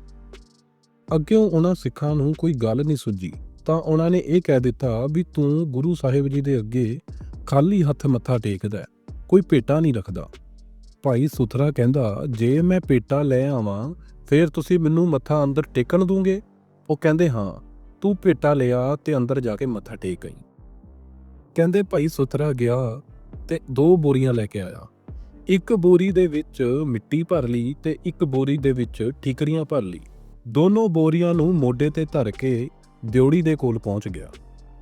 ਅੱਗਿਓਂ ਉਹਨਾਂ ਸਿੱਖਾਂ ਨੂੰ ਕੋਈ ਗੱਲ ਨਹੀਂ ਸੁੱਝੀ, ਤਾਂ ਉਹਨਾਂ ਨੇ ਇਹ ਕਹਿ ਦਿੱਤਾ ਵੀ ਤੂੰ ਗੁਰੂ ਸਾਹਿਬ ਜੀ ਦੇ ਅੱਗੇ ਖਾਲੀ ਹੱਥ ਮੱਥਾ ਟੇਕਦਾ ਕੋਈ ਪੇਟਾ ਨਹੀਂ ਰੱਖਦਾ। ਭਾਈ ਸੁਥਰਾ ਕਹਿੰਦਾ, ਜੇ ਮੈਂ ਪੇਟਾ ਲੈ ਆਵਾਂ, ਫਿਰ ਤੁਸੀਂ ਮੈਨੂੰ ਮੱਥਾ ਅੰਦਰ ਟੇਕਣ ਦੋਗੇ ਉਹ ਕਹਿੰਦੇ, ਹਾਂ, ਤੂੰ ਪੇਟਾ ਲਿਆ ਤੇ ਅੰਦਰ ਜਾ ਕੇ ਮੱਥਾ ਟੇਕ ਗਈ ਕਹਿੰਦੇ ਭਾਈ ਸੁਥਰਾ ਗਿਆ ਤੇ ਦੋ ਬੋਰੀਆਂ ਲੈ ਕੇ ਆਇਆ। ਇੱਕ ਬੋਰੀ ਦੇ ਵਿੱਚ ਮਿੱਟੀ ਭਰ ਲਈ ਤੇ ਇੱਕ ਬੋਰੀ ਦੇ ਵਿੱਚ ਠੀਕਰੀਆਂ ਭਰ ਲਈ। ਦੋਨੋਂ ਬੋਰੀਆਂ ਨੂੰ ਮੋਢੇ ਤੇ ਧਰ ਕੇ ਦਿਉੜੀ ਦੇ ਕੋਲ ਪਹੁੰਚ ਗਿਆ।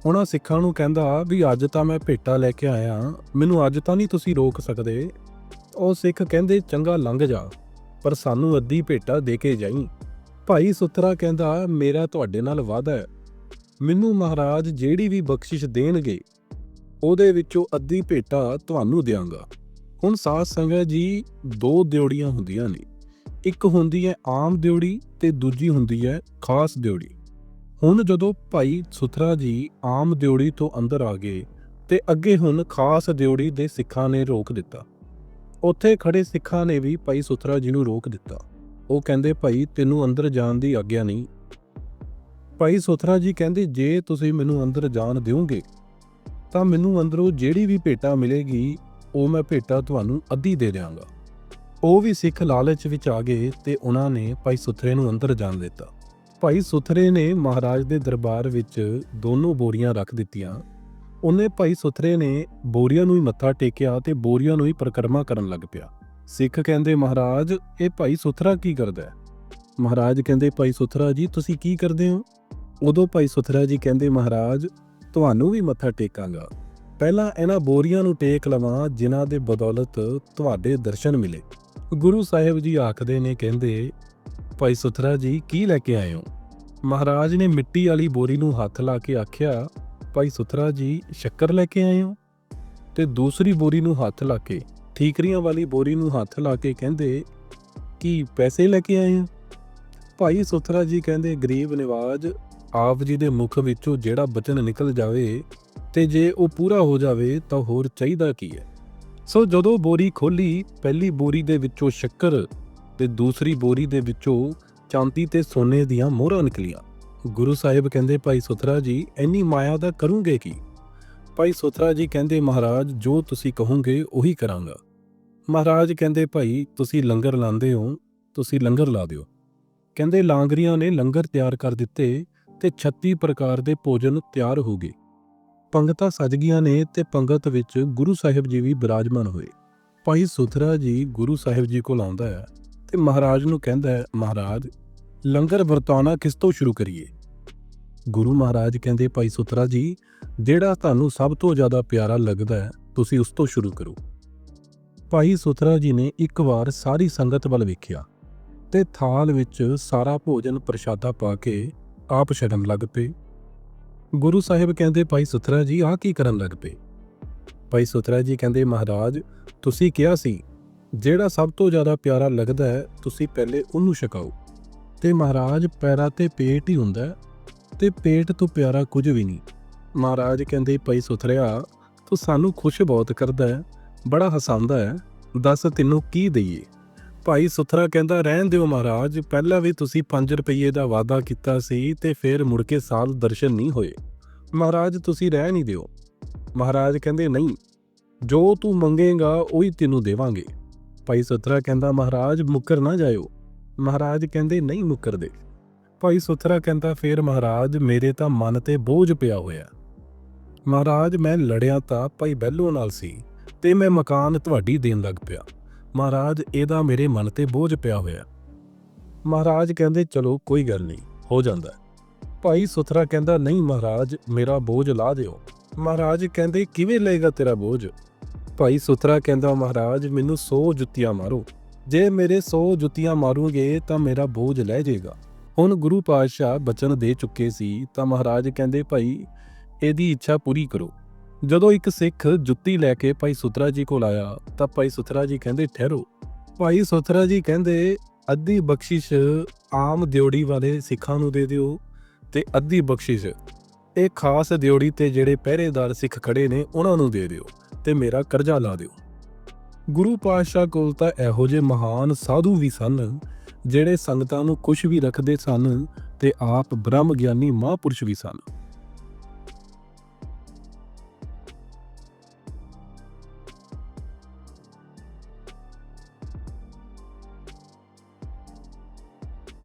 ਉਹਨਾਂ ਸਿੱਖਾਂ ਨੂੰ ਕਹਿੰਦਾ, ਵੀ ਅੱਜ ਤਾਂ ਮੈਂ ਭੇਟਾ ਲੈ ਕੇ ਆਇਆ। ਮੈਨੂੰ ਅੱਜ ਤਾਂ ਨਹੀਂ ਤੁਸੀਂ ਰੋਕ ਸਕਦੇ। ਉਹ ਸਿੱਖ ਕਹਿੰਦੇ, ਚੰਗਾ ਲੰਘ ਜਾ, ਪਰ ਸਾਨੂੰ ਅੱਧੀ ਭੇਟਾ ਦੇ ਕੇ ਜਾਈ। ਭਾਈ ਸੁਥਰਾ ਕਹਿੰਦਾ, ਮੇਰਾ ਤੁਹਾਡੇ ਨਾਲ ਵਾਅਦਾ ਹੈ। ਮੈਨੂੰ ਮਹਾਰਾਜ ਜਿਹੜੀ ਵੀ ਬਖਸ਼ਿਸ਼ ਦੇਣਗੇ ਉਹਦੇ ਵਿੱਚੋਂ ਅੱਧੀ ਭੇਟਾ ਤੁਹਾਨੂੰ ਦਿਆਂਗਾ। ਹੁਣ ਸਾਧ ਸੰਗਤ ਜੀ, ਦੋ ਦਿਉੜੀਆਂ ਹੁੰਦੀਆਂ ਨੇ। ਇੱਕ ਹੁੰਦੀ ਹੈ ਆਮ ਦਿਉੜੀ ਤੇ ਦੂਜੀ ਹੁੰਦੀ ਹੈ ਖਾਸ ਦਿਉੜੀ ਹੁਣ ਜਦੋਂ ਭਾਈ ਸੁਥਰਾ ਜੀ ਆਮ ਦਿਉੜੀ ਤੋਂ ਅੰਦਰ ਆ ਗਏ ਤੇ ਅੱਗੇ ਹੁਣ ਖਾਸ ਦਿਉੜੀ ਦੇ ਸਿੱਖਾਂ ਨੇ ਰੋਕ ਦਿੱਤਾ। ਉੱਥੇ ਖੜੇ ਸਿੱਖਾਂ ਨੇ ਵੀ ਭਾਈ ਸੁਥਰਾ ਜੀ ਨੂੰ ਰੋਕ ਦਿੱਤਾ। ਉਹ ਕਹਿੰਦੇ, ਭਾਈ, ਤੈਨੂੰ ਅੰਦਰ ਜਾਣ ਦੀ ਆਗਿਆ ਨਹੀਂ। ਭਾਈ ਸੁਥਰਾ ਜੀ ਕਹਿੰਦੇ, ਜੇ ਤੁਸੀਂ ਮੈਨੂੰ ਅੰਦਰ ਜਾਣ ਦਿਓਗੇ ਤਾਂ ਮੈਨੂੰ ਅੰਦਰੋਂ ਜਿਹੜੀ ਵੀ ਭੇਟਾ ਮਿਲੇਗੀ, ਉਹ ਮੈਂ ਭੇਟਾ ਤੁਹਾਨੂੰ ਅੱਧੀ ਦੇ ਦਿਆਂਗਾ। ਉਹ ਵੀ ਸਿੱਖ ਲਾਲਚ ਵਿੱਚ ਆ ਗਏ ਤੇ ਉਹਨਾਂ ਨੇ ਭਾਈ ਸੁਥਰੇ ਨੂੰ ਅੰਦਰ ਜਾਣ ਦਿੱਤਾ। ਭਾਈ ਸੁਥਰੇ ਨੇ ਮਹਾਰਾਜ ਦੇ ਦਰਬਾਰ ਵਿੱਚ ਦੋਨੋਂ ਬੋਰੀਆਂ ਰੱਖ ਦਿੱਤੀਆਂ। ਉਹਨੇ ਭਾਈ ਸੁਥਰੇ ਨੇ ਬੋਰੀਆਂ ਨੂੰ ਹੀ ਮੱਥਾ ਟੇਕਿਆ ਤੇ ਬੋਰੀਆਂ ਨੂੰ ਹੀ ਪਰਿਕਰਮਾ ਕਰਨ ਲੱਗ ਪਿਆ। ਸਿੱਖ ਕਹਿੰਦੇ, ਮਹਾਰਾਜ, ਇਹ ਭਾਈ ਸੁਥਰਾ ਕੀ ਕਰਦਾ ਹੈ? ਮਹਾਰਾਜ ਕਹਿੰਦੇ, ਭਾਈ ਸੁਥਰਾ ਜੀ, ਤੁਸੀਂ ਕੀ ਕਰਦੇ ਹੋ? ਉਦੋਂ ਭਾਈ ਸੁਥਰਾ ਜੀ ਕਹਿੰਦੇ, ਮਹਾਰਾਜ ਤੁਹਾਨੂੰ ਵੀ ਮੱਥਾ ਟੇਕਾਂਗਾ। ਪਹਿਲਾਂ ਇਹਨਾਂ ਬੋਰੀਆਂ ਨੂੰ ਟੇਕ ਲਵਾਂ, ਜਿਨ੍ਹਾਂ ਦੇ ਬਦੌਲਤ ਤੁਹਾਡੇ ਦਰਸ਼ਨ ਮਿਲੇ। ਗੁਰੂ ਸਾਹਿਬ ਜੀ ਆਖਦੇ ਨੇ, ਕਹਿੰਦੇ, ਭਾਈ ਸੁਥਰਾ ਜੀ, ਕੀ ਲੈ ਕੇ ਆਏ ਹੋ? ਮਹਾਰਾਜ ਨੇ ਮਿੱਟੀ ਵਾਲੀ ਬੋਰੀ ਨੂੰ ਹੱਥ ਲਾ ਕੇ ਆਖਿਆ, ਭਾਈ ਸੁਥਰਾ ਜੀ, ਸ਼ੱਕਰ ਲੈ ਕੇ ਆਏ ਹੋ? ਤੇ ਦੂਸਰੀ ਬੋਰੀ ਨੂੰ ਹੱਥ ਲਾ ਕੇ, ਠੀਕਰੀਆਂ ਵਾਲੀ ਬੋਰੀ ਨੂੰ ਹੱਥ ਲਾ ਕੇ ਕਹਿੰਦੇ, ਕੀ ਪੈਸੇ ਲੈ ਕੇ ਆਏ ਹੋ? ਭਾਈ ਸੁਥਰਾ ਜੀ ਕਹਿੰਦੇ, ਗਰੀਬ ਨਿਵਾਜ ਆਪ ਜੀ ਦੇ ਮੁਖ ਵਿੱਚੋਂ ਜਿਹੜਾ ਬਚਨ ਨਿਕਲ ਜਾਵੇ ਤੇ ਜੇ ਉਹ ਪੂਰਾ ਹੋ ਜਾਵੇ ਤਾਂ ਹੋਰ ਚਾਹੀਦਾ ਕੀ ਹੈ? ਸੋ ਜਦੋਂ ਬੋਰੀ ਖੋਲੀ, ਪਹਿਲੀ ਬੋਰੀ ਦੇ ਵਿੱਚੋਂ ਸ਼ੱਕਰ ਤੇ ਦੂਸਰੀ ਬੋਰੀ ਦੇ ਵਿੱਚੋਂ ਚਾਂਦੀ ਤੇ ਸੋਨੇ ਦੀਆਂ ਮੋਹਰਾਂ ਨਿਕਲੀਆਂ। ਗੁਰੂ ਸਾਹਿਬ ਕਹਿੰਦੇ, ਭਾਈ ਸੁਥਰਾ ਜੀ, ਇੰਨੀ ਮਾਇਆ ਦਾ ਕਰੂੰਗੇ ਕੀ? ਭਾਈ ਸੁਥਰਾ ਜੀ ਕਹਿੰਦੇ, ਮਹਾਰਾਜ, ਜੋ ਤੁਸੀਂ ਕਹੋਗੇ ਉਹੀ ਕਰਾਂਗਾ। ਮਹਾਰਾਜ ਕਹਿੰਦੇ, ਭਾਈ, ਤੁਸੀਂ ਲੰਗਰ ਲਾਉਂਦੇ ਹੋ, ਤੁਸੀਂ ਲੰਗਰ ਲਾ ਦਿਓ। ਕਹਿੰਦੇ, ਲਾਂਗਰੀਆਂ ਨੇ ਲੰਗਰ ਤਿਆਰ ਕਰ ਦਿੱਤੇ ਤੇ 36 ਪ੍ਰਕਾਰ ਦੇ ਭੋਜਨ ਤਿਆਰ ਹੋ ਗਏ। ਪੰਗਤਾਂ ਸਜ ਗਈਆਂ ਨੇ ਤੇ ਪੰਗਤ ਵਿੱਚ ਗੁਰੂ ਸਾਹਿਬ ਜੀ ਵੀ ਬਿਰਾਜਮਾਨ ਹੋਏ। ਭਾਈ ਸੁਥਰਾ ਜੀ ਗੁਰੂ ਸਾਹਿਬ ਜੀ ਕੋਲ ਆਉਂਦਾ ਹੈ ਤੇ ਮਹਾਰਾਜ ਨੂੰ ਕਹਿੰਦਾ ਹੈ, ਮਹਾਰਾਜ, ਲੰਗਰ ਵਰਤਾਉਣਾ ਕਿਸ ਤੋਂ ਸ਼ੁਰੂ ਕਰੀਏ? ਗੁਰੂ ਮਹਾਰਾਜ ਕਹਿੰਦੇ, ਭਾਈ ਸੁਥਰਾ ਜੀ, ਜਿਹੜਾ ਤੁਹਾਨੂੰ ਸਭ ਤੋਂ ਜ਼ਿਆਦਾ ਪਿਆਰਾ ਲੱਗਦਾ ਹੈ, ਤੁਸੀਂ ਉਸ ਤੋਂ ਸ਼ੁਰੂ ਕਰੋ। ਭਾਈ ਸੁਥਰਾ ਜੀ ਨੇ ਇੱਕ ਵਾਰ ਸਾਰੀ ਸੰਗਤ ਵੱਲ ਵੇਖਿਆ ਤੇ ਥਾਲ ਵਿੱਚ ਸਾਰਾ ਭੋਜਨ ਪ੍ਰਸ਼ਾਦਾ ਪਾ ਕੇ ਆਪ ਛਕਣ ਲੱਗ ਪਏ ਗੁਰੂ ਸਾਹਿਬ ਕਹਿੰਦੇ ਭਾਈ ਸੁਥਰਾ ਜੀ ਆਹ ਕੀ ਕਰਨ ਲੱਗ ਪਏ? ਭਾਈ ਸੁਥਰਾ ਜੀ ਕਹਿੰਦੇ ਮਹਾਰਾਜ ਤੁਸੀਂ ਕਿਹਾ ਸੀ ਜਿਹੜਾ ਸਭ ਤੋਂ ਜ਼ਿਆਦਾ ਪਿਆਰਾ ਲੱਗਦਾ ਹੈ ਤੁਸੀਂ ਪਹਿਲੇ ਉਹਨੂੰ ਛਕਾਓ। ਤੇ ਮਹਾਰਾਜ ਪੈਰਾਂ ਤੇ ਪੇਟ ਹੀ ਹੁੰਦਾ ਹੈ, ਤੇ ਪੇਟ ਤੋਂ ਪਿਆਰਾ ਕੁਝ ਵੀ ਨਹੀਂ। ਮਹਾਰਾਜ ਕਹਿੰਦੇ ਭਾਈ ਸੁਥਰਿਆ ਤੂੰ ਸਾਨੂੰ ਖੁਸ਼ ਬਹੁਤ ਕਰਦਾ ਹੈ ਬੜਾ ਹਸਾਉਂਦਾ ਹੈ ਦੱਸ ਤੈਨੂੰ ਕੀ ਦਈਏ? ਭਾਈ ਸੁਥਰਾ ਕਹਿੰਦਾ, ਰਹਿਣ ਦਿਓ ਮਹਾਰਾਜ, ਪਹਿਲਾਂ ਵੀ ਤੁਸੀਂ 5 ਰੁਪਏ ਦਾ ਵਾਅਦਾ ਕੀਤਾ ਸੀ ਤੇ ਫਿਰ ਮੁੜ ਕੇ ਸਾਲ ਦਰਸ਼ਨ ਨਹੀਂ ਹੋਏ। ਮਹਾਰਾਜ, ਤੁਸੀਂ ਰਹਿ ਨਹੀਂ ਦਿਓ। ਮਹਾਰਾਜ ਕਹਿੰਦੇ, ਨਹੀਂ, ਜੋ ਤੂੰ ਮੰਗੇਗਾ, ਉਹੀ ਤੈਨੂੰ ਦੇਵਾਂਗੇ। ਭਾਈ ਸੁਥਰਾ ਕਹਿੰਦਾ, ਮਹਾਰਾਜ, ਮੁੱਕਰ ਨਾ ਜਾਇਓ। ਮਹਾਰਾਜ ਕਹਿੰਦੇ, ਨਹੀਂ ਮੁੱਕਰਦੇ। ਭਾਈ ਸੁਥਰਾ ਕਹਿੰਦਾ, ਫੇਰ ਮਹਾਰਾਜ, ਮੇਰੇ ਤਾਂ ਮਨ ਤੇ ਬੋਝ ਪਿਆ ਹੋਇਆ। ਮਹਾਰਾਜ, ਮੈਂ ਲੜਿਆ ਤਾਂ ਭਾਈ ਬੈਲੋ ਨਾਲ ਸੀ ਤੇ ਮੈਂ ਮਕਾਨ ਤੁਹਾਡੀ ਦੇਣ ਲੱਗ ਪਿਆ। ਮਹਾਰਾਜ, ਇਹਦਾ ਮੇਰੇ ਮਨ ਤੇ ਬੋਝ ਪਿਆ ਹੋਇਆ। ਮਹਾਰਾਜ ਕਹਿੰਦੇ, ਚਲੋ, ਕੋਈ ਗੱਲ ਨਹੀਂ, ਹੋ ਜਾਂਦਾ ਭਾਈ ਸੁਥਰਾ ਕਹਿੰਦਾ, ਨਹੀਂ ਮਹਾਰਾਜ, ਮੇਰਾ ਬੋਝ ਲਾ ਦਿਓ। ਮਹਾਰਾਜ ਕਹਿੰਦੇ, ਕਿਵੇਂ ਲਏਗਾ ਤੇਰਾ ਬੋਝ? ਭਾਈ ਸੁਥਰਾ ਕਹਿੰਦਾ, ਮਹਾਰਾਜ, ਮੈਨੂੰ 100 ਜੁੱਤੀਆਂ ਮਾਰੋ। ਜੇ ਮੇਰੇ 100 ਜੁੱਤੀਆਂ ਮਾਰੂਗੇ, ਤਾਂ ਮੇਰਾ ਬੋਝ ਲੈ ਜਾਏਗਾ। ਹੁਣ ਗੁਰੂ ਪਾਤਸ਼ਾਹ ਬਚਨ ਦੇ ਚੁੱਕੇ ਸੀ, ਤਾਂ ਮਹਾਰਾਜ ਕਹਿੰਦੇ, ਭਾਈ, ਇਹਦੀ ਇੱਛਾ ਪੂਰੀ ਕਰੋ। ਜਦੋਂ ਇੱਕ ਸਿੱਖ ਜੁੱਤੀ ਲੈ ਕੇ ਭਾਈ ਸੁਥਰਾ ਜੀ ਕੋਲ ਆਇਆ ਤਾਂ ਭਾਈ ਸੁਥਰਾ ਜੀ ਕਹਿੰਦੇ, ਠਹਿਰੋ। ਭਾਈ ਸੁਥਰਾ ਜੀ ਕਹਿੰਦੇ, ਅੱਧੀ ਬਖਸ਼ਿਸ਼ ਆਮ ਦਿਉੜੀ ਵਾਲੇ ਸਿੱਖਾਂ ਨੂੰ ਦੇ ਦਿਓ ਤੇ ਅੱਧੀ ਬਖਸ਼ਿਸ਼ ਇਹ ਖਾਸ ਦਿਉੜੀ ਤੇ ਜਿਹੜੇ ਪਹਿਰੇਦਾਰ ਸਿੱਖ ਖੜੇ ਨੇ, ਉਹਨਾਂ ਨੂੰ ਦੇ ਦਿਓ ਤੇ ਮੇਰਾ ਕਰਜ਼ਾ ਲਾ ਦਿਓ। ਗੁਰੂ ਪਾਤਸ਼ਾਹ ਕੋਲ ਤਾਂ ਇਹੋ ਜਿਹੇ ਮਹਾਨ ਸਾਧੂ ਵੀ ਸਨ, ਜਿਹੜੇ ਸੰਗਤਾਂ ਨੂੰ ਕੁਝ ਵੀ ਰੱਖਦੇ ਸਨ ਤੇ ਆਪ ਬ੍ਰਹਮ ਗਿਆਨੀ ਮਹਾਂਪੁਰਸ਼ ਵੀ ਸਨ।